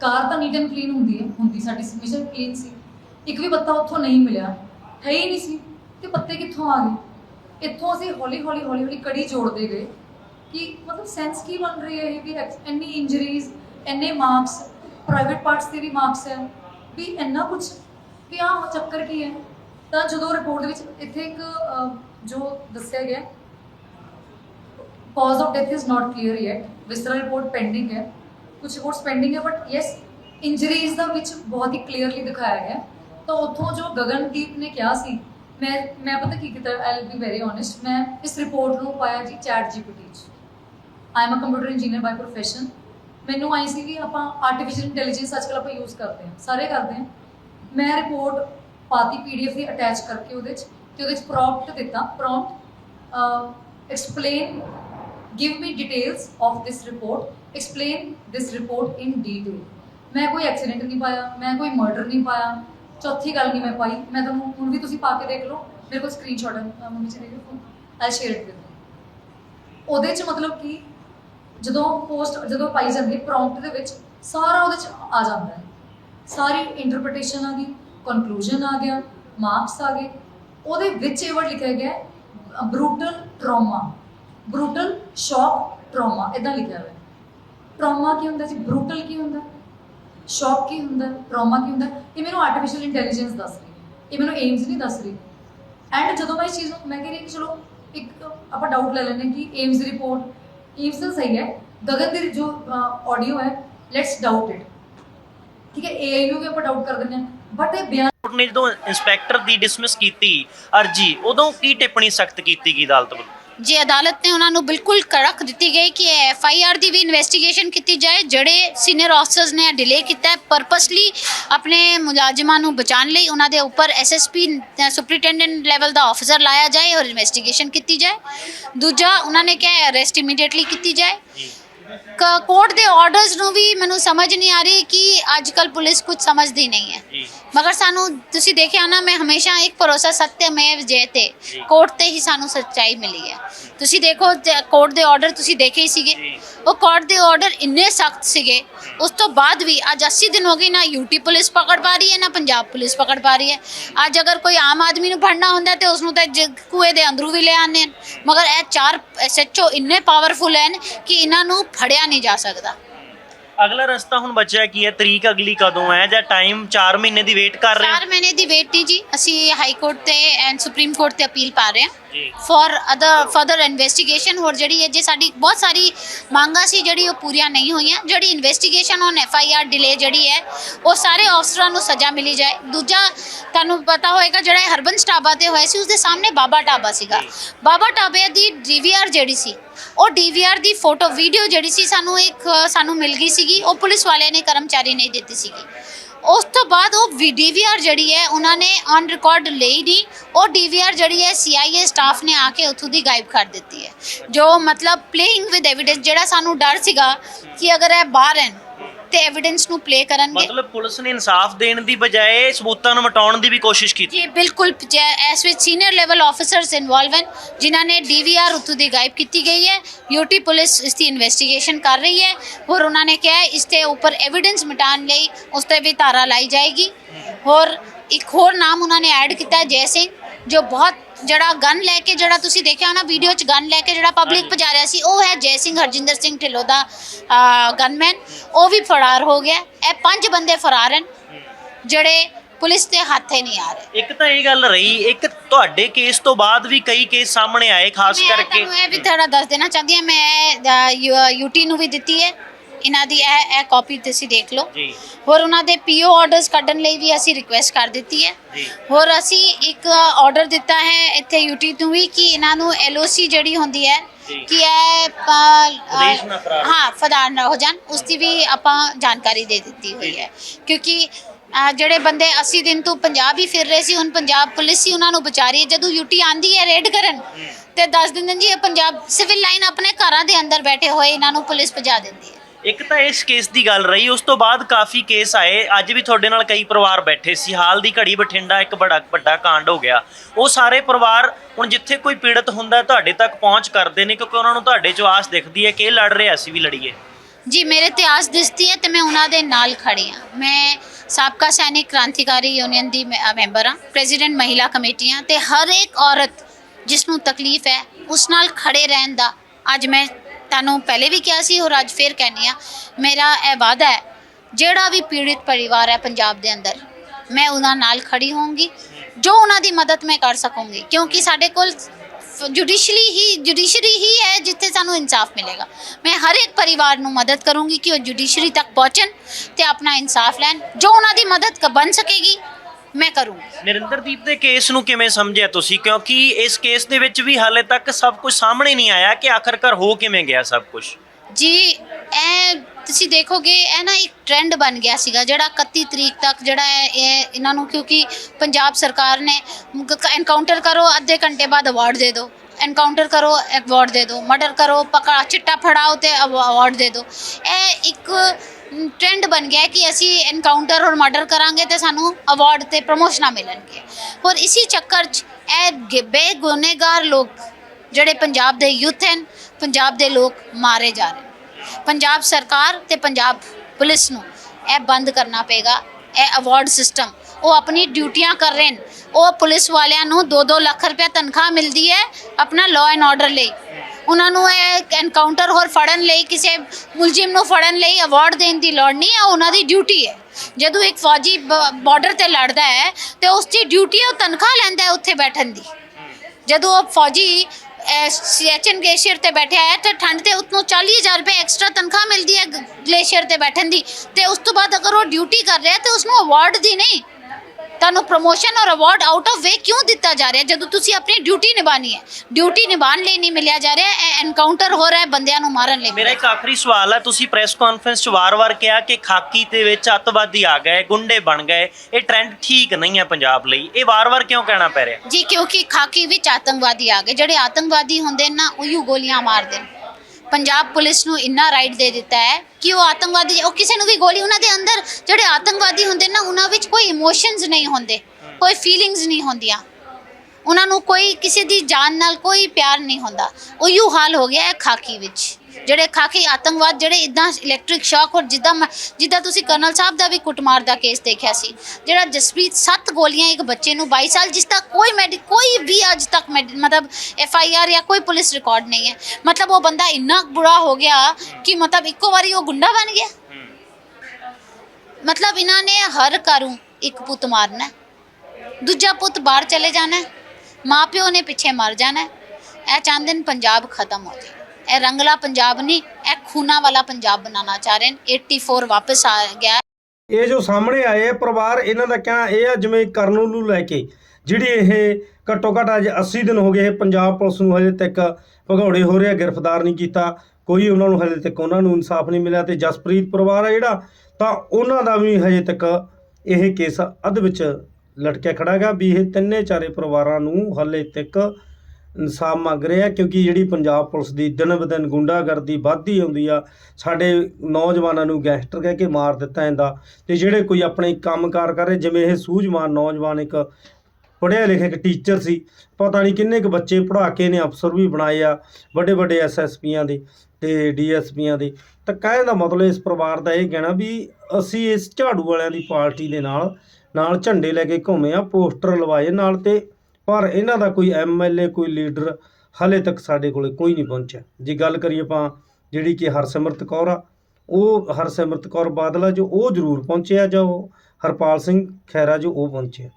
ਕਾਰ ਤਾਂ ਨੀਟ ਐਂਡ ਕਲੀਨ ਹੁੰਦੀ ਹੈ ਹੁੰਦੀ ਸਾਡੀ ਮਿਸ਼ਨ ਕਲੀਨ ਸੀ। ਇੱਕ ਵੀ ਪੱਤਾ ਉੱਥੋਂ ਨਹੀਂ ਮਿਲਿਆ। ਹੈ ਹੀ ਨਹੀਂ ਸੀ। ਤੇ ਪੱਤੇ ਕਿੱਥੋਂ ਆ ਗਏ? ਇੱਥੋਂ ਅਸੀਂ ਹੌਲੀ ਹੌਲੀ ਹੌਲੀ ਹੌਲੀ ਕੜੀ ਜੋੜਦੇ ਗਏ ਕਿ ਮਤਲਬ ਸੈਂਸ ਕੀ ਬਣ ਰਹੀ ਹੈ ਇਹ ਵੀ? ਇੰਨੀ ਇੰਜਰੀਜ਼ ਇੰਨੇ ਮਾਰਕਸ ਪ੍ਰਾਈਵੇਟ ਪਾਰਟਸ ਦੇ ਵੀ ਮਾਰਕਸ ਹੈ। ਵੀ ਇੰਨਾ ਕੁਝ ਵੀ ਆਹ ਚੱਕਰ ਕੀ ਹੈ? ਤਾਂ ਜਦੋਂ ਰਿਪੋਰਟ ਦੇ ਵਿੱਚ ਇੱਥੇ ਇੱਕ ਜੋ ਦੱਸਿਆ ਗਿਆ, cause of death is not clear yet viscera report pending ਹੈ। ਕੁਝ ਰਿਪੋਰਟਸ ਪੈਂਡਿੰਗ ਹੈ ਬਟ ਯੈਸ ਇੰਜਰੀਜ਼ ਦਾ ਵਿੱਚ ਬਹੁਤ ਹੀ ਕਲੀਅਰਲੀ ਦਿਖਾਇਆ ਗਿਆ। ਤਾਂ ਉੱਥੋਂ ਜੋ ਗਗਨਦੀਪ ਨੇ ਕਿਹਾ ਸੀ, ਮੈਂ ਮੈਂ ਪਤਾ ਕੀ ਕੀਤਾ I will be very honest ਮੈਂ ਇਸ ਰਿਪੋਰਟ ਨੂੰ ਪਾਇਆ ਜੀ ਚੈਟ ਜੀਪੀਟੀ 'ਚ। I am a computer engineer by profession ਮੈਨੂੰ ਆਈ ਸੀ ਵੀ ਆਪਾਂ ਆਰਟੀਫੀਸ਼ੀਅਲ ਇੰਟੈਲੀਜੈਂਸ ਅੱਜਕੱਲ੍ਹ ਆਪਾਂ ਯੂਜ਼ ਕਰਦੇ ਹਾਂ, ਸਾਰੇ ਕਰਦੇ ਹਾਂ। ਮੈਂ ਰਿਪੋਰਟ ਪਾਤੀ ਪੀਡੀਐਫ ਦੀ ਅਟੈਚ ਕਰਕੇ ਉਹਦੇ 'ਚ ਤੇ ਉਹਦੇ 'ਚ ਪ੍ਰੌਮਪਟ ਦਿੱਤਾ prompt explain give me details of this report, explain this report in detail ਮੈਂ ਕੋਈ ਐਕਸੀਡੈਂਟ ਨਹੀਂ ਪਾਇਆ, ਮੈਂ ਕੋਈ ਮਰਡਰ ਨਹੀਂ ਪਾਇਆ ਚੌਥੀ ਗੱਲ ਨਹੀਂ ਮੈਂ ਪਾਈ। ਮੈਂ ਤੁਹਾਨੂੰ ਹੁਣ ਵੀ ਤੁਸੀਂ ਪਾ ਕੇ ਦੇਖ ਲਓ। ਮੇਰੇ ਕੋਲ ਸਕਰੀਨਸ਼ਾਟ ਹੈ ਅਹ ਮੰਮੀ ਜੀ ਦੇ ਦਿਓ ਆਈ ਸ਼ੇਅਰ ਇਟ ਉਹਦੇ ਚ ਮਤਲਬ ਕਿ ਜਦੋਂ ਪੋਸਟ ਜਦੋਂ ਪਾਈ ਜਾਂਦੀ ਹੈ ਦੇ ਵਿੱਚ ਸਾਰਾ ਉਹਦੇ ਚ ਆ ਜਾਂਦਾ ਹੈ। ਸਾਰੀ ਇੰਟਰਪ੍ਰੀਟੇਸ਼ਨ ਆ ਗਈ ਕਨਕਲੂਜਨ ਆ ਗਿਆ ਮਾਰਕਸ ਆ ਗਏ। ਉਹਦੇ ਵਿੱਚ ਇਹ ਵਰਡ ਲਿਖਿਆ ਗਿਆ brutal trauma brutal shock trauma ਇਦਾਂ ਲਿਖਿਆ ਹੋਇਆ ਟਰਾਮਾ ਕੀ ਹੁੰਦਾ ਜੀ? ਬਰੂਟਲ ਕੀ ਹੁੰਦਾ? ਸ਼ੌਕ ਕੀ ਹੁੰਦਾ ਟਰਾਮਾ ਕੀ ਹੁੰਦਾ, ਇਹ ਮੈਨੂੰ ਆਰਟੀਫੀਸ਼ੀਅਲ ਇੰਟੈਲੀਜੈਂਸ ਦੱਸ ਰਹੀ ਇਹ ਮੈਨੂੰ ਏਮਸ ਨਹੀਂ ਦੱਸ ਰਹੀ। ਐਂਡ ਜਦੋਂ ਮੈਂ ਇਸ ਚੀਜ਼ ਨੂੰ, ਮੈਂ ਕਹਿ ਰਹੀ ਕਿ ਚਲੋ, ਇੱਕ ਆਪਾਂ ਡਾਊਟ ਲੈ ਲੈਂਦੇ ਹਾਂ ਕਿ ਏਮਸ ਦੀ ਰਿਪੋਰਟ ਏਮਸ ਤਾਂ ਸਹੀ ਹੈ, ਗਗਨ ਦੀ ਜੋ ਆਡੀਓ ਹੈ ਲੈਟਸ ਡਾਊਟ ਇਟ ਠੀਕ ਹੈ ਏਆਈ ਨੂੰ ਵੀ ਆਪਾਂ ਡਾਊਟ ਕਰ ਦਿੰਦੇ ਹਾਂ ਬਟ ਇਹ ਬਿਆਨ ਨੇ ਜਦੋਂ ਇੰਸਪੈਕਟਰ ਦੀ ਡਿਸਮਿਸ ਕੀਤੀ ਅਰਜੀ, ਉਦੋਂ ਕੀ ਟਿੱਪਣੀ ਸਖਤ ਕੀਤੀ ਗਈ ਅਦਾਲਤ ਵੱਲੋਂ? ਜੇ ਅਦਾਲਤ ਨੇ ਉਹਨਾਂ ਨੂੰ ਬਿਲਕੁਲ ਕੜਕ ਦਿੱਤੀ ਗਈ ਕਿ ਐਫ ਆਈ ਆਰ ਦੀ ਵੀ ਇਨਵੈਸਟੀਗੇਸ਼ਨ ਕੀਤੀ ਜਾਏ, ਜਿਹੜੇ ਸੀਨੀਅਰ ਆਫਸਰਸ ਨੇ ਡਿਲੇ ਕੀਤਾ ਪਰਪਸਲੀ ਆਪਣੇ ਮੁਲਾਜ਼ਮਾਂ ਨੂੰ ਬਚਾਉਣ ਲਈ, ਉਹਨਾਂ ਦੇ ਉੱਪਰ S S P superintendent level ਦਾ ਆਫੀਸਰ ਲਾਇਆ ਜਾਏ ਔਰ ਇਨਵੈਸਟੀਗੇਸ਼ਨ ਕੀਤੀ ਜਾਏ। ਦੂਜਾ, ਉਹਨਾਂ ਨੇ ਕਿਹਾ ਅਰੈਸਟ ਇਮੀਡੀਏਟਲੀ ਕੀਤੀ ਜਾਏ। ਕੋਰਟ ਦੇ ਆਰਡਰਸ ਨੂੰ ਵੀ ਮੈਨੂੰ ਸਮਝ ਨਹੀਂ ਆ ਰਹੀ ਕਿ ਅੱਜ ਕੱਲ ਪੁਲਿਸ ਕੁਝ ਸਮਝਦੀ ਨਹੀਂ ਹੈ। ਜੀ। ਮਗਰ ਸਾਨੂੰ ਤੁਸੀਂ ਦੇਖਿਆ ਨਾ ਮੈਂ ਹਮੇਸ਼ਾ ਇੱਕ ਭਰੋਸਾ ਸਤਿਅਮੇਵ ਜਯਤੇ ਕੋਰਟ ਤੇ ਹੀ ਸਾਨੂੰ ਸੱਚਾਈ ਮਿਲੀ ਹੈ। ਤੁਸੀਂ ਦੇਖੋ ਕੋਰਟ ਦੇ ਆਰਡਰ ਤੁਸੀਂ ਦੇਖੇ ਹੀ ਸੀਗੇ। ਜੀ। ਉਹ ਕੋਰਟ ਦੇ ਆਰਡਰ ਇੰਨੇ ਸਖਤ ਸੀਗੇ ਉਸ ਤੋਂ ਬਾਅਦ ਵੀ ਅੱਜ 80 ਦਿਨ ਹੋ ਗਏ ਨਾ ਯੂਟੀ ਪੁਲਿਸ ਪਕੜ ਪਾ ਰਹੀ ਹੈ, ਨਾ ਪੰਜਾਬ ਪੁਲਿਸ ਪਕੜ ਪਾ ਰਹੀ ਹੈ। ਅੱਜ ਅਗਰ ਕੋਈ ਆਮ ਆਦਮੀ ਨੂੰ ਫੜਨਾ ਹੁੰਦਾ ਤੇ ਉਸ ਨੂੰ ਤਾਂ ਜ- ਕੂਏ ਦੇ ਅੰਦਰੋਂ ਵੀ ਲੈ ਆਉਂਦੇ ਹਨ। ਮਗਰ ਇਹ ਚਾਰ ਐਸਐਚਓ ਇੰਨੇ ਪਾਵਰਫੁਲ ਹਨ ਕਿ ਇਹਨਾਂ ਨੂੰ ਫੜਿਆ ਨਹੀਂ ਜਾ ਸਕਦਾ। ਅਗਲਾ ਰਸਤਾ ਹੁਣ ਬਚਿਆ ਕੀ ਹੈ? ਤਰੀਕ ਅਗਲੀ ਕਦੋਂ ਹੈ? ਜਾਂ ਟਾਈਮ 4 ਮਹੀਨੇ ਦੀ ਵੇਟ ਕਰ ਰਹੇ ਹੋ? ਮਹੀਨੇ ਦੀ ਵੇਟ ਨਹੀਂ ਜੀ। ਅਸੀਂ ਹਾਈ ਕੋਰਟ ਤੇ ਐਂਡ ਸੁਪਰੀਮ ਕੋਰਟ ਤੇ ਅਪੀਲ ਪਾ ਰਹੇ ਹਾਂ। ਜੀ। ਫॉर ਅਦਰ ਫਰਦਰ ਇਨਵੈਸਟੀਗੇਸ਼ਨ ਹੋਰ ਜਿਹੜੀ ਹੈ ਜੇ ਸਾਡੀ ਬਹੁਤ ਸਾਰੀ ਮੰਗਾਂ ਸੀ ਜਿਹੜੀ ਉਹ ਪੂਰੀਆਂ ਨਹੀਂ ਹੋਈਆਂ। ਜਿਹੜੀ investigation on F I R delay ਜਿਹੜੀ ਹੈ ਉਹ ਸਾਰੇ ਅਫਸਰਾਂ ਨੂੰ ਸਜ਼ਾ ਮਿਲੀ ਜਾਏ। ਦੂਜਾ ਤੁਹਾਨੂੰ ਪਤਾ ਹੋਏਗਾ ਜਿਹੜਾ ਹਰਬੰਸ ਢਾਬਾ ਤੇ ਹੋਇਆ ਸੀ ਉਸਦੇ ਸਾਹਮਣੇ ਬਾਬਾ ਢਾਬਾ ਸੀਗਾ। ਬਾਬਾ ਢਾਬੇ ਦੀ ਡੀਵੀਆਰ ਜਿਹੜੀ ਸੀ ਉਹ ਡੀਵੀਆਰ ਦੀ ਫੋਟੋ ਵੀਡੀਓ ਜਿਹੜੀ ਸੀ ਸਾਨੂੰ ਇੱਕ, ਸਾਨੂੰ ਮਿਲ ਗਈ ਸੀਗੀ। ਉਹ ਪੁਲਿਸ ਵਾਲਿਆਂ ਨੇ, ਕਰਮਚਾਰੀ ਨੇ ਦਿੱਤੀ ਸੀਗੀ। ਉਸ ਤੋਂ ਬਾਅਦ ਉਹ ਡੀਵੀਆਰ ਜਿਹੜੀ ਹੈ, ਉਹਨਾਂ ਨੇ ਔਨ ਰਿਕਾਰਡ ਲਈ ਨਹੀਂ ਉਹ ਡੀਵੀਆਰ ਜਿਹੜੀ ਹੈ ਸੀਆਈਏ ਸਟਾਫ ਨੇ ਆ ਕੇ ਉੱਥੋਂ ਦੀ ਗਾਇਬ ਕਰ ਦਿੱਤੀ ਹੈ। ਜੋ ਮਤਲਬ ਪਲੇਇੰਗ ਵਿਦ ਐਵੀਡੈਂਸ ਜਿਹੜਾ ਸਾਨੂੰ ਡਰ ਸੀਗਾ ਕਿ ਅਗਰ ਇਹ ਬਾਹਰ ਹਨ ਤੇ ਐਵੀਡੈਂਸ ਨੂੰ ਪਲੇ ਕਰਨਗੇ? ਮਤਲਬ ਪੁਲਿਸ ਨੇ ਇਨਸਾਫ ਦੇਣ ਦੀ ਬਜਾਏ ਸਬੂਤਾਂ ਨੂੰ ਮਟਾਉਣ ਦੀ ਵੀ ਕੋਸ਼ਿਸ਼ ਕੀਤੀ। ਜੀ ਬਿਲਕੁਲ। ਜੈ- ਇਸ ਵਿੱਚ ਸੀਨੀਅਰ ਲੈਵਲ ਆਫੀਸਰਸ ਇਨਵੋਲਵ ਹਨ ਜਿਨ੍ਹਾਂ ਨੇ ਡੀਵੀਆਰ ਉੱਥੋਂ ਦੀ ਗਾਇਬ ਕੀਤੀ ਗਈ ਹੈ ਯੂਟੀ ਪੁਲਿਸ ਇਸ ਦੀ ਇਨਵੈਸਟੀਗੇਸ਼ਨ ਕਰ ਰਹੀ ਹੈ। ਔਰ ਉਹਨਾਂ ਨੇ ਕਿਹਾ ਹੈ ਇਸ ਦੇ ਉੱਪਰ ਐਵੀਡੈਂਸ ਮਿਟਾਉਣ ਲਈ ਉਸ ਤੇ ਵੀ ਧਾਰਾ ਲਾਈ ਜਾਏਗੀ। ਔਰ ਇੱਕ ਹੋਰ ਨਾਮ ਉਹਨਾਂ ਨੇ ਐਡ ਕੀਤਾ ਹੈ ਜੈ ਸਿੰਘ ਜੋ ਬਹੁਤ ਜਿਹੜਾ ਗਨ ਲੈ ਕੇ ਜਿਹੜਾ ਤੁਸੀਂ ਦੇਖਿਆ ਹੋਣਾ ਵੀਡੀਓ 'ਚ ਗਨ ਲੈ ਕੇ ਜਿਹੜਾ ਪਬਲਿਕ। ਭਜਾ ਰਿਹਾ ਸੀ ਉਹ ਹੈ ਜੈ ਸਿੰਘ ਹਰਜਿੰਦਰ ਸਿੰਘ ਢਿੱਲੋਂ ਦਾ ਗਨਮੈਨ ਉਹ ਵੀ ਫਰਾਰ ਹੋ ਗਿਆ। ਇਹ ਪੰਜ ਬੰਦੇ ਫਰਾਰ ਹਨ ਜਿਹੜੇ ਪੁਲਿਸ ਦੇ ਹੱਥੇ ਨਹੀਂ ਆ ਰਹੇ। ਇੱਕ ਤਾਂ ਇਹ ਗੱਲ ਰਹੀ ਇੱਕ ਤੁਹਾਡੇ ਕੇਸ ਤੋਂ ਬਾਅਦ ਵੀ ਕਈ ਕੇਸ ਸਾਹਮਣੇ ਆਏ ਖਾਸ ਮੈਂ ਕਰਕੇ ਤੁਹਾਨੂੰ ਇਹ ਵੀ ਥੋੜਾ ਦੱਸ ਦੇਣਾ ਚਾਹਦੀ ਹਾਂ ਮੈਂ ਯੂਟੀ ਨੂੰ ਵੀ ਦਿੱਤੀ ਹੈ। ਇਹਨਾਂ ਦੀ ਇਹ ਇਹ ਕਾਪੀ ਤੁਸੀਂ ਦੇਖ ਲਓ। ਜੀ। ਹੋਰ ਉਹਨਾਂ ਦੇ ਪੀਓ ਆਰਡਰਸ ਕੱਢਣ ਲਈ ਵੀ ਅਸੀਂ ਰਿਕੁਐਸਟ ਕਰ ਦਿੱਤੀ ਹੈ। ਜੀ। ਹੋਰ ਅਸੀਂ ਇੱਕ ਆਰਡਰ ਦਿੱਤਾ ਹੈ ਇੱਥੇ ਯੂਟੀ ਨੂੰ ਵੀ ਕਿ ਇਹਨਾਂ ਨੂੰ ਐਲਓਸੀ ਜਿਹੜੀ ਹੁੰਦੀ ਹੈ ਜੀ। ਕਿ ਇਹ ਨਾ ਫਰਾਰ ਹੋ ਹਾਂ ਫਰਾਰ ਨਾ ਹੋ ਜਾਣ। ਉਸ ਦੀ ਵੀ ਆਪਾਂ ਜਾਣਕਾਰੀ ਦੇ ਦਿੱਤੀ ਹੋਈ ਹੈ। ਕਿਉਂਕਿ ਜਿਹੜੇ ਬੰਦੇ 80 ਦਿਨ ਤੋਂ ਪੰਜਾਬ ਹੀ ਫਿਰ ਰਹੇ ਸੀ ਹੁਣ ਪੰਜਾਬ ਪੁਲਿਸ ਹੀ ਉਹਨਾਂ ਨੂੰ ਬਚਾ ਰਹੀ ਹੈ। ਜਦੋਂ ਯੂਟੀ ਆਂਦੀ ਹੈ ਰੇਡ ਕਰਨ ਤੇ ਦੱਸ ਦਿੰਦੇ ਨੇ ਜੀ ਇਹ ਪੰਜਾਬ ਸਿਵਲ ਲਾਈਨ ਆਪਣੇ ਘਰਾਂ ਦੇ ਅੰਦਰ ਬੈਠੇ ਹੋਏ ਇਹਨਾਂ ਨੂੰ ਪੁਲਿਸ ਭਜਾ ਦਿੰਦੀ ਹੈ। ਇੱਕ ਤਾਂ ਇਸ ਕੇਸ ਦੀ ਗੱਲ ਰਹੀ, ਉਸ ਤੋਂ ਬਾਅਦ ਕਾਫੀ ਕੇਸ ਆਏ। ਅੱਜ ਵੀ ਤੁਹਾਡੇ ਨਾਲ ਕਈ ਪਰਿਵਾਰ ਬੈਠੇ ਸੀ। ਹਾਲ ਦੀ ਘੜੀ ਬਠਿੰਡਾ ਇੱਕ ਬੜਾ ਵੱਡਾ ਕਾਂਡ ਹੋ ਗਿਆ। ਉਹ ਸਾਰੇ ਪਰਿਵਾਰ ਹੁਣ ਜਿੱਥੇ ਕੋਈ ਪੀੜਤ ਹੁੰਦਾ ਤੁਹਾਡੇ ਤੱਕ ਪਹੁੰਚ ਕਰਦੇ ਨੇ, ਕਿਉਂਕਿ ਉਹਨਾਂ ਨੂੰ ਤੁਹਾਡੇ ਚੋਂ ਆਸ ਦਿਖਦੀ ਹੈ ਕਿ ਇਹ ਲੜ ਰਹੇ ਅਸੀਂ ਵੀ ਲੜੀਏ। ਜੀ, ਮੇਰੇ ਤੇ ਆਸ ਦਿਸਦੀ ਹੈ ਤੇ ਮੈਂ ਉਹਨਾਂ ਦੇ ਨਾਲ ਖੜੀ ਹਾਂ। ਮੈਂ ਸਾਬਕਾ ਸੈਨਿਕ ਕ੍ਰਾਂਤੀਕਾਰੀ ਯੂਨੀਅਨ ਦੀ ਮੈਂ- ਮੈਂਬਰ ਹਾਂ। ਪ੍ਰੈਜ਼ੀਡੈਂਟ ਮਹਿਲਾ ਕਮੇਟੀ ਹਾਂ ਤੇ ਹਰ ਇੱਕ ਔਰਤ ਜਿਸ ਨੂੰ ਤਕਲੀਫ ਹੈ, ਉਸ ਨਾਲ ਖੜੇ ਰਹਿਣ ਦਾ ਅੱਜ ਮੈਂ ਤੁਹਾਨੂੰ ਪਹਿਲੇ ਵੀ ਕਿਹਾ ਸੀ ਔਰ ਅੱਜ ਫੇਰ ਕਹਿੰਦੀ ਆ ਮੇਰਾ ਇਹ ਵਾਅਦਾ ਹੈ, ਜਿਹੜਾ ਵੀ ਪੀੜਿਤ ਪਰਿਵਾਰ ਹੈ ਪੰਜਾਬ ਦੇ ਅੰਦਰ, ਮੈਂ ਉਹਨਾਂ ਨਾਲ ਖੜੀ ਹੋਵਾਂਗੀ ਜੋ ਉਹਨਾਂ ਦੀ ਮਦਦ ਮੈਂ ਕਰ ਸਕੂੰਗੀ, ਕਿਉਂਕਿ ਸਾਡੇ ਕੋਲ ਜੁਡੀਸ਼ਲੀ ਹੀ, ਜੁਡੀਸ਼ਰੀ ਹੀ ਹੈ ਜਿੱਥੇ ਸਾਨੂੰ ਇਨਸਾਫ ਮਿਲੇਗਾ। ਮੈਂ ਹਰ ਇੱਕ ਪਰਿਵਾਰ ਨੂੰ ਮਦਦ ਕਰੂੰਗੀ ਕਿ ਉਹ ਜੁਡੀਸ਼ਰੀ ਤੱਕ ਪਹੁੰਚਣ ਤੇ ਆਪਣਾ ਇਨਸਾਫ ਲੈਣ, ਜੋ ਉਹਨਾਂ ਦੀ ਮਦਦ ਕ- ਬਣ ਸਕੇਗੀ। ਮੈਂ ਕਰੂੰਗੀ। ਨਰਿੰਦਰਦੀਪ ਦੇ ਕੇਸ ਨੂੰ ਕਿਵੇਂ ਸਮਝਿਆ ਤੁਸੀਂ? ਕਿਉਂਕਿ ਇਸ ਕੇਸ ਦੇ ਵਿੱਚ ਵੀ ਹਾਲੇ ਤੱਕ ਸਭ ਕੁਝ ਸਾਹਮਣੇ ਨਹੀਂ ਆਇਆ ਕਿ ਆਖਰਕਾਰ ਹੋ ਕਿਵੇਂ ਗਿਆ ਸਭ ਕੁਝ। ਜੀ ਇਹ ਤੁਸੀਂ ਦੇਖੋਗੇ ਇਹ ਨਾ ਇੱਕ ਟ੍ਰੈਂਡ ਬਣ ਗਿਆ ਸੀਗਾ ਜਿਹੜਾ 31 ਤਰੀਕ ਤੱਕ ਜਿਹੜਾ ਹੈ ਇਹ ਇਹਨਾਂ ਨੂੰ ਕਿਉਂਕਿ ਪੰਜਾਬ ਸਰਕਾਰ ਨੇ ਐਨਕਾਊਂਟਰ ਕਰੋ ਅੱਧੇ ਘੰਟੇ ਬਾਅਦ ਅਵਾਰਡ ਦੇ ਦਿਓ। ਐਨਕਾਊਂਟਰ ਕਰੋ ਅਵਾਰਡ ਦੇ ਦਿਓ। ਮਰਡਰ ਕਰੋ ਪਕੜਾ ਚਿੱਟਾ ਫੜਾਓ ਤੇ ਅਵਾਰਡ ਦੇ ਦਿਓ। ਇਹ ਇੱਕ ਟ੍ਰੈਂਡ ਬਣ ਗਿਆ ਹੈ ਕਿ ਅਸੀਂ ਐਨਕਾਊਂਟਰ ਔਰ ਮਰਡਰ ਕਰਾਂਗੇ ਤੇ ਸਾਨੂੰ ਅਵਾਰਡ ਤੇ ਪ੍ਰਮੋਸ਼ਨਾਂ ਮਿਲਣਗੇ। ਔਰ ਇਸੇ ਚੱਕਰ 'ਚ ਇਹ ਗ- ਬੇਗੁਨੇਗਾਰ ਲੋਕ ਜਿਹੜੇ ਪੰਜਾਬ ਦੇ ਯੂਥ ਹਨ, ਪੰਜਾਬ ਦੇ ਲੋਕ ਮਾਰੇ ਜਾ ਰਹੇ ਨੇ। ਪੰਜਾਬ ਸਰਕਾਰ ਤੇ ਪੰਜਾਬ ਪੁਲਿਸ ਨੂੰ ਇਹ ਬੰਦ ਕਰਨਾ ਪਏਗਾ। ਇਹ ਅਵਾਰਡ ਸਿਸਟਮ ਉਹ ਆਪਣੀ ਡਿਊਟੀਆਂ ਕਰ ਰਹੇ ਨੇ। ਉਹ ਪੁਲਿਸ ਵਾਲਿਆਂ ਨੂੰ 2-2 ਲੱਖ ਰੁਪਏ ਤਨਖਾਹ ਮਿਲਦੀ ਹੈ ਆਪਣਾ ਲਾਅ ਐਂਡ ਆਰਡਰ ਲਈ। ਉਹਨਾਂ ਨੂੰ ਇਹ ਐਨਕਾਊਂਟਰ ਹੋਰ ਫੜਨ ਲਈ, ਕਿਸੇ ਮੁਲਜ਼ਮ ਨੂੰ ਫੜਨ ਲਈ ਅਵਾਰਡ ਦੇਣ ਦੀ ਲੋੜ ਨਹੀਂ ਹੈ, ਉਹਨਾਂ ਦੀ ਡਿਊਟੀ ਹੈ। ਜਦੋਂ ਇੱਕ ਫੌਜੀ ਬਾਰਡਰ ਤੇ ਲੜਦਾ ਹੈ, ਤੇ ਉਸ ਦੀ ਡਿਊਟੀ ਉਹ ਤਨਖਾਹ ਲੈਂਦਾ ਹੈ ਉੱਥੇ ਬੈਠਣ ਦੀ। ਜਦੋਂ ਉਹ ਫੌਜੀ ਸਿਆਚਨ ਗਲੇਸ਼ੀਅਰ ਤੇ ਬੈਠਿਆ ਹੈ, ਤਾਂ ਠੰਡ ਤੇ ਉਤਨੂੰ 40000 ਰੁਪਏ ਐਕਸਟਰਾ ਤਨਖਾਹ ਮਿਲਦੀ ਹੈ ਗਲੇਸ਼ੀਅਰ ਤੇ ਬੈਠਣ ਦੀ। ਤੇ ਉਸ ਤੋਂ ਬਾਅਦ ਅਗਰ ਉਹ ਡਿਊਟੀ ਕਰ ਰਿਹਾ ਤੇ ਉਸ ਨੂੰ ਅਵਾਰਡ ਦੀ ਨਹੀਂ। ਤੁਹਾਨੂੰ ਪ੍ਰੋਮੋਸ਼ਨ ਔਰ ਅਵਾਰਡ ਆਊਟ ਆਫ ਵੇ ਕਿਉਂ ਦਿੱਤਾ ਜਾ ਰਿਹਾ? ਜਦੋਂ ਤੁਸੀਂ ਆਪਣੀ ਡਿਊਟੀ ਨਿਭਾਣੀ ਹੈ ਡਿਊਟੀ ਨਿਭਾਉਣ ਲਈ ਨਹੀਂ ਮਿਲਿਆ ਜਾ ਰਿਹਾ ਇਹ ਐਨਕਾਊਂਟਰ ਹੋ ਰਿਹਾ ਹੈ ਬੰਦਿਆਂ ਨੂੰ ਮਾਰਨ ਲਈ। ਮੇਰਾ ਇੱਕ ਆਖਰੀ ਸਵਾਲ ਹੈ ਤੁਸੀਂ ਪ੍ਰੈਸ ਕਾਨਫਰੰਸ 'ਚ ਵਾਰ-ਵਾਰ ਕਿਹਾ ਕਿ ਖਾਕੀ ਦੇ ਵਿੱਚ ਅੱਤਵਾਦੀ ਆ ਗਏ ਗੁੰਡੇ ਬਣ ਗਏ ਇਹ ਟ੍ਰੈਂਡ ਠੀਕ ਨਹੀਂ ਹੈ ਪੰਜਾਬ ਲਈ। ਇਹ ਵਾਰ-ਵਾਰ ਕਿਉਂ ਕਹਿਣਾ ਪੈ ਰਿਹਾ? ਜੀ ਕਿਉਂਕਿ ਖਾਕੀ ਵਿੱਚ ਆਤੰਕਵਾਦੀ ਆ ਗਏ। ਜਿਹੜੇ ਆਤੰਕਵਾਦੀ ਹੁੰਦੇ ਨੇ ਨਾ ਉਹੀ ਗੋਲੀਆਂ ਮਾਰਦੇ ਨੇ। ਪੰਜਾਬ ਪੁਲਿਸ ਨੂੰ ਇੰਨਾ ਰਾਈਟ ਦੇ ਦਿੱਤਾ ਹੈ ਕਿ ਉਹ ਆਤੰਕਵਾਦੀ, ਉਹ ਕਿਸੇ ਨੂੰ ਵੀ ਗੋਲੀ, ਉਹਨਾਂ ਦੇ ਅੰਦਰ ਜਿਹੜੇ ਆਤੰਕਵਾਦੀ ਹੁੰਦੇ ਨਾ, ਉਹਨਾਂ ਵਿੱਚ ਕੋਈ ਇਮੋਸ਼ਨਸ ਨਹੀਂ ਹੁੰਦੇ, ਕੋਈ ਫੀਲਿੰਗਸ ਨਹੀਂ ਹੁੰਦੀਆਂ। ਉਹਨਾਂ ਨੂੰ ਕੋਈ ਕਿਸੇ ਦੀ ਜਾਨ ਨਾਲ ਕੋਈ ਪਿਆਰ ਨਹੀਂ ਹੁੰਦਾ। ਉਹੀ ਹਾਲ ਹੋ ਗਿਆ ਹੈ ਖਾਕੀ ਵਿੱਚ। ਜਿਹੜੇ ਖਾਕੀ ਆਤੰਕਵਾਦ, ਜਿਹੜੇ ਇਦਾਂ ਇਲੈਕਟ੍ਰਿਕ ਸ਼ੌਕ ਔਰ ਜਿੱਦਾਂ ਮ- ਜਿੱਦਾਂ ਤੁਸੀਂ ਕਰਨਲ ਸਾਹਿਬ ਦਾ ਵੀ ਕੁੱਟਮਾਰ ਦਾ ਕੇਸ ਦੇਖਿਆ ਸੀ, ਜਿਹੜਾ ਜਸਪ੍ਰੀਤ ਸੱਤ ਗੋਲੀਆਂ ਇੱਕ ਬੱਚੇ ਨੂੰ 22 ਸਾਲ, ਜਿਸ ਦਾ ਕੋਈ ਮੈਡੀ ਕੋਈ ਵੀ ਅੱਜ ਤੱਕ ਮੈਡੀ- ਮਤਲਬ ਐਫ ਆਈ ਆਰ ਜਾਂ ਕੋਈ ਪੁਲਿਸ ਰਿਕਾਰਡ ਨਹੀਂ ਹੈ ਮਤਲਬ ਉਹ ਬੰਦਾ ਇੰਨਾ ਬੁਰਾ ਹੋ ਗਿਆ ਕਿ ਮਤਲਬ ਇੱਕੋ ਵਾਰੀ ਉਹ ਗੁੰਡਾ ਬਣ ਗਿਆ ਮਤਲਬ ਇਹਨਾਂ ਨੇ ਹਰ ਘਰੋਂ ਇੱਕ ਪੁੱਤ ਮਾਰਨਾ ਹੈ। ਦੂਜਾ ਪੁੱਤ ਬਾਹਰ ਚਲੇ ਜਾਣਾ ਹੈ। ਮਾਂ ਪਿਓ ਨੇ ਪਿੱਛੇ ਮਰ ਜਾਣਾ ਹੈ। ਇਹ ਚਾਹੁੰਦੇ ਨੇ ਪੰਜਾਬ ਖਤਮ ਹੋ ਜਾਏ ਇਹ ਰੰਗਲਾ ਪੰਜਾਬ ਨਹੀਂ, ਇਹ ਖੂਨਾ ਵਾਲਾ ਪੰਜਾਬ ਬਣਾਉਣਾ ਚਾਹ ਰਹੇ ਨੇ। 84 ਵਾਪਸ ਆ ਗਿਆ। ਇਹ ਜੋ ਸਾਹਮਣੇ ਆਏ ਪਰਿਵਾਰ, ਇਹਨਾਂ ਦਾ ਕਹਿਣਾ ਇਹ ਆ ਜਿਵੇਂ ਕਰਨਲ ਨੂੰ ਲੈ ਕੇ, ਜਿਹੜੀ ਇਹ ਘੱਟੋ ਘੱਟ ਅੱਜ 80 ਦਿਨ ਹੋ ਗਏ ਇਹ ਪੰਜਾਬ ਪੁਲਿਸ ਨੂੰ ਹਜੇ ਤੱਕ ਭਗੌੜੇ ਹੋ ਰਿਹਾ, ਗ੍ਰਿਫਤਾਰ ਨਹੀਂ ਕੀਤਾ। ਕੋਈ ਉਹਨਾਂ ਨੂੰ ਹਜੇ ਤੱਕ ਉਹਨਾਂ ਨੂੰ ਇਨਸਾਫ ਨਹੀਂ ਮਿਲਿਆ ਤੇ ਜਸਪ੍ਰੀਤ ਪਰਿਵਾਰ ਆ ਜਿਹੜਾ, ਤਾਂ ਉਹਨਾਂ ਦਾ ਵੀ ਹਜੇ ਤੱਕ ਇਹ ਕੇਸ ਅੱਧ ਵਿੱਚ ਲਟਕਿਆ ਖੜਾ ਹੈਗਾ ਵੀ ਇਹ ਤਿੰਨੇ ਚਾਰੇ ਪਰਿਵਾਰਾਂ ਨੂੰ ਹਲੇ ਤੱਕ ਇਨਸਾਫ ਮੰਗ ਰਹੇ ਆ, ਕਿਉਂਕਿ ਜਿਹੜੀ ਪੰਜਾਬ ਪੁਲਿਸ ਦੀ ਦਿਨ ਬ ਦਿਨ ਗੁੰਡਾਗਰਦੀ ਵੱਧਦੀ ਆਉਂਦੀ ਆ, ਸਾਡੇ ਨੌਜਵਾਨਾਂ ਨੂੰ ਗੈਂਗਸਟਰ ਕਹਿ ਕੇ ਮਾਰ ਦਿੱਤਾ ਜਾਂਦਾ ਤੇ ਜਿਹੜੇ ਕੋਈ ਆਪਣੇ ਕੰਮਕਾਰ ਕਰ ਰਹੇ, ਜਿਵੇਂ ਇਹ ਸੂਝਵਾਨ ਨੌਜਵਾਨ ਇੱਕ ਪੜ੍ਹਿਆ ਲਿਖਿਆ ਇੱਕ ਟੀਚਰ ਸੀ, ਪਤਾ ਨਹੀਂ ਕਿੰਨੇ ਕੁ ਬੱਚੇ ਪੜ੍ਹਾ ਕੇ ਨੇ ਅਫਸਰ ਵੀ ਬਣਾਏ ਆ, ਵੱਡੇ ਵੱਡੇ ਐਸਐਸਪੀਆਂ ਦੇ ਤੇ ਡੀਐਸਪੀਆਂ ਦੇ। ਤਾਂ ਕਹਿਣ ਦਾ ਮਤਲਬ ਇਸ ਪਰਿਵਾਰ ਦਾ ਇਹ ਕਹਿਣਾ ਵੀ ਅਸੀਂ ਇਸ ਝਾੜੂ ਵਾਲਿਆਂ ਦੀ ਪਾਰਟੀ ਦੇ ਨਾਲ ਨਾਲ ਝੰਡੇ ਲੈ ਕੇ ਘੁੰਮੇ ਆ, ਪੋਸਟਰ ਲਵਾਏ ਨਾਲ ਤੇ ਪਰ ਇਹਨਾਂ ਦਾ ਕੋਈ ਐਮਐਲਏ ਕੋਈ ਲੀਡਰ ਹਾਲੇ ਤੱਕ ਸਾਡੇ ਕੋਲੇ ਕੋਈ ਨਹੀਂ ਪਹੁੰਚਿਆ। ਜੇ ਗੱਲ ਕਰੀਏ ਆਪਾਂ ਜਿਹੜੀ ਕਿ ਹਰਸਿਮਰਤ ਕੌਰ ਆ, ਉਹ ਹਰਸਿਮਰਤ ਕੌਰ ਬਾਦਲ ਆ ਜੋ ਉਹ ਜ਼ਰੂਰ ਪਹੁੰਚਿਆ ਜੋ ਹਰਪਾਲ ਸਿੰਘ ਖੈਰਾ ਜੋ ਉਹ ਪਹੁੰਚਿਆ।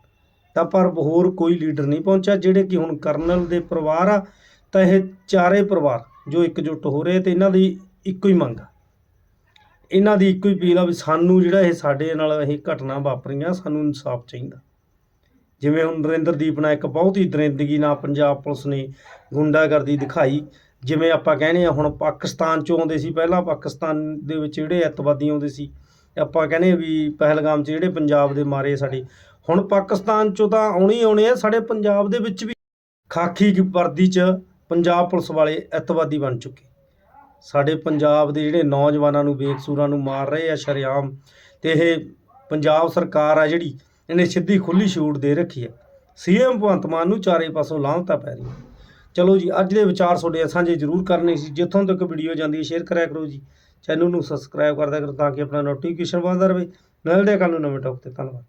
ਤਾਂ ਪਰ ਹੋਰ ਕੋਈ ਲੀਡਰ ਨਹੀਂ ਪਹੁੰਚਿਆ, ਜਿਹੜੇ ਕਿ ਹੁਣ ਕਰਨਲ ਦੇ ਪਰਿਵਾਰ ਆ, ਤਾਂ ਇਹ ਚਾਰੇ ਪਰਿਵਾਰ ਜੋ ਇਕਜੁੱਟ ਹੋ ਰਹੇ ਤੇ ਇਹਨਾਂ ਦੀ ਇੱਕੋ ਹੀ ਮੰਗ ਆ। ਇਹਨਾਂ ਦੀ ਇੱਕੋ ਹੀ ਅਪੀਲ ਆ ਵੀ ਸਾਨੂੰ ਜਿਹੜਾ ਇਹ ਸਾਡੇ ਨਾਲ ਇਹ ਘਟਨਾ ਵਾਪਰੀਆਂ, ਸਾਨੂੰ ਇਨਸਾਫ ਚਾਹੀਦਾ। ਜਿਵੇਂ ਹੁਣ ਨਰਿੰਦਰਦੀਪ ਨਾਲ ਇੱਕ ਬਹੁਤ ਹੀ ਦਰਿੰਦਗੀ ਨਾਲ ਪੰਜਾਬ ਪੁਲਿਸ ਨੇ ਗੁੰਡਾਗਰਦੀ ਦਿਖਾਈ, ਜਿਵੇਂ ਆਪਾਂ ਕਹਿੰਦੇ ਆ ਹੁਣ ਪਾਕਿਸਤਾਨ ਚੋਂ ਆਉਂਦੇ ਸੀ, ਪਹਿਲਾਂ ਪਾਕਿਸਤਾਨ ਦੇ ਵਿੱਚ ਜਿਹੜੇ ਅੱਤਵਾਦੀ ਆਉਂਦੇ ਸੀ, ਆਪਾਂ ਕਹਿੰਦੇ ਆ ਵੀ ਪਹਿਲਗਾਮ 'ਚ ਜਿਹੜੇ ਪੰਜਾਬ ਦੇ ਮਾਰੇ ਸਾਡੇ, ਹੁਣ ਪਾਕਿਸਤਾਨ ਚੋਂ ਤਾਂ ਆਉਣੇ ਹੀ ਆਉਣੇ ਆ, ਸਾਡੇ ਪੰਜਾਬ ਦੇ ਵਿੱਚ ਵੀ ਖਾਕੀ ਵਰਦੀ 'ਚ ਪੰਜਾਬ ਪੁਲਿਸ ਵਾਲੇ ਅੱਤਵਾਦੀ ਬਣ ਚੁੱਕੇ। ਸਾਡੇ ਪੰਜਾਬ ਦੇ ਜਿਹੜੇ ਨੌਜਵਾਨਾਂ ਨੂੰ, ਬੇਕਸੂਰਾਂ ਨੂੰ ਮਾਰ ਰਹੇ ਆ ਸ਼ਰੇਆਮ, ਤੇ ਇਹ ਪੰਜਾਬ ਸਰਕਾਰ ਆ ਜਿਹੜੀ ਇਹਨੇ ਸਿੱਧੀ ਖੁੱਲੀ ਛੂਟ ਦੇ ਰੱਖੀ ਆ ਸੀਐਮ ਭਗਵੰਤ ਮਾਨ ਨੂੰ ਚਾਰੇ ਪਾਸੋਂ ਲਾਹਮਤਾਂ ਪੈ ਰਹੀ ਹੈ ਚਲੋ ਜੀ, ਅੱਜ ਦੇ ਵਿਚਾਰ ਤੁਹਾਡੇ ਸਾਂਝੇ ਜ਼ਰੂਰ ਕਰਨੇ ਸੀ। ਜਿੱਥੋਂ ਤੱਕ ਵੀਡੀਓ ਜਾਂਦੀ ਹੈ ਸ਼ੇਅਰ ਕਰਿਆ ਕਰੋ ਜੀ। ਚੈਨਲ ਨੂੰ ਸਬਸਕ੍ਰਾਈਬ ਕਰਦਿਆ ਕਰੋ ਤਾਂ ਕਿ ਆਪਣਾ ਨੋਟੀਫਿਕੇਸ਼ਨ ਵੱਧਦਾ ਰਹੇ। ਮਿਲਦੇ ਹਾਂ ਕੱਲ੍ਹ ਨੂੰ ਨਵੇਂ ਟੌਪ ਤੇ। ਧੰਨਵਾਦ।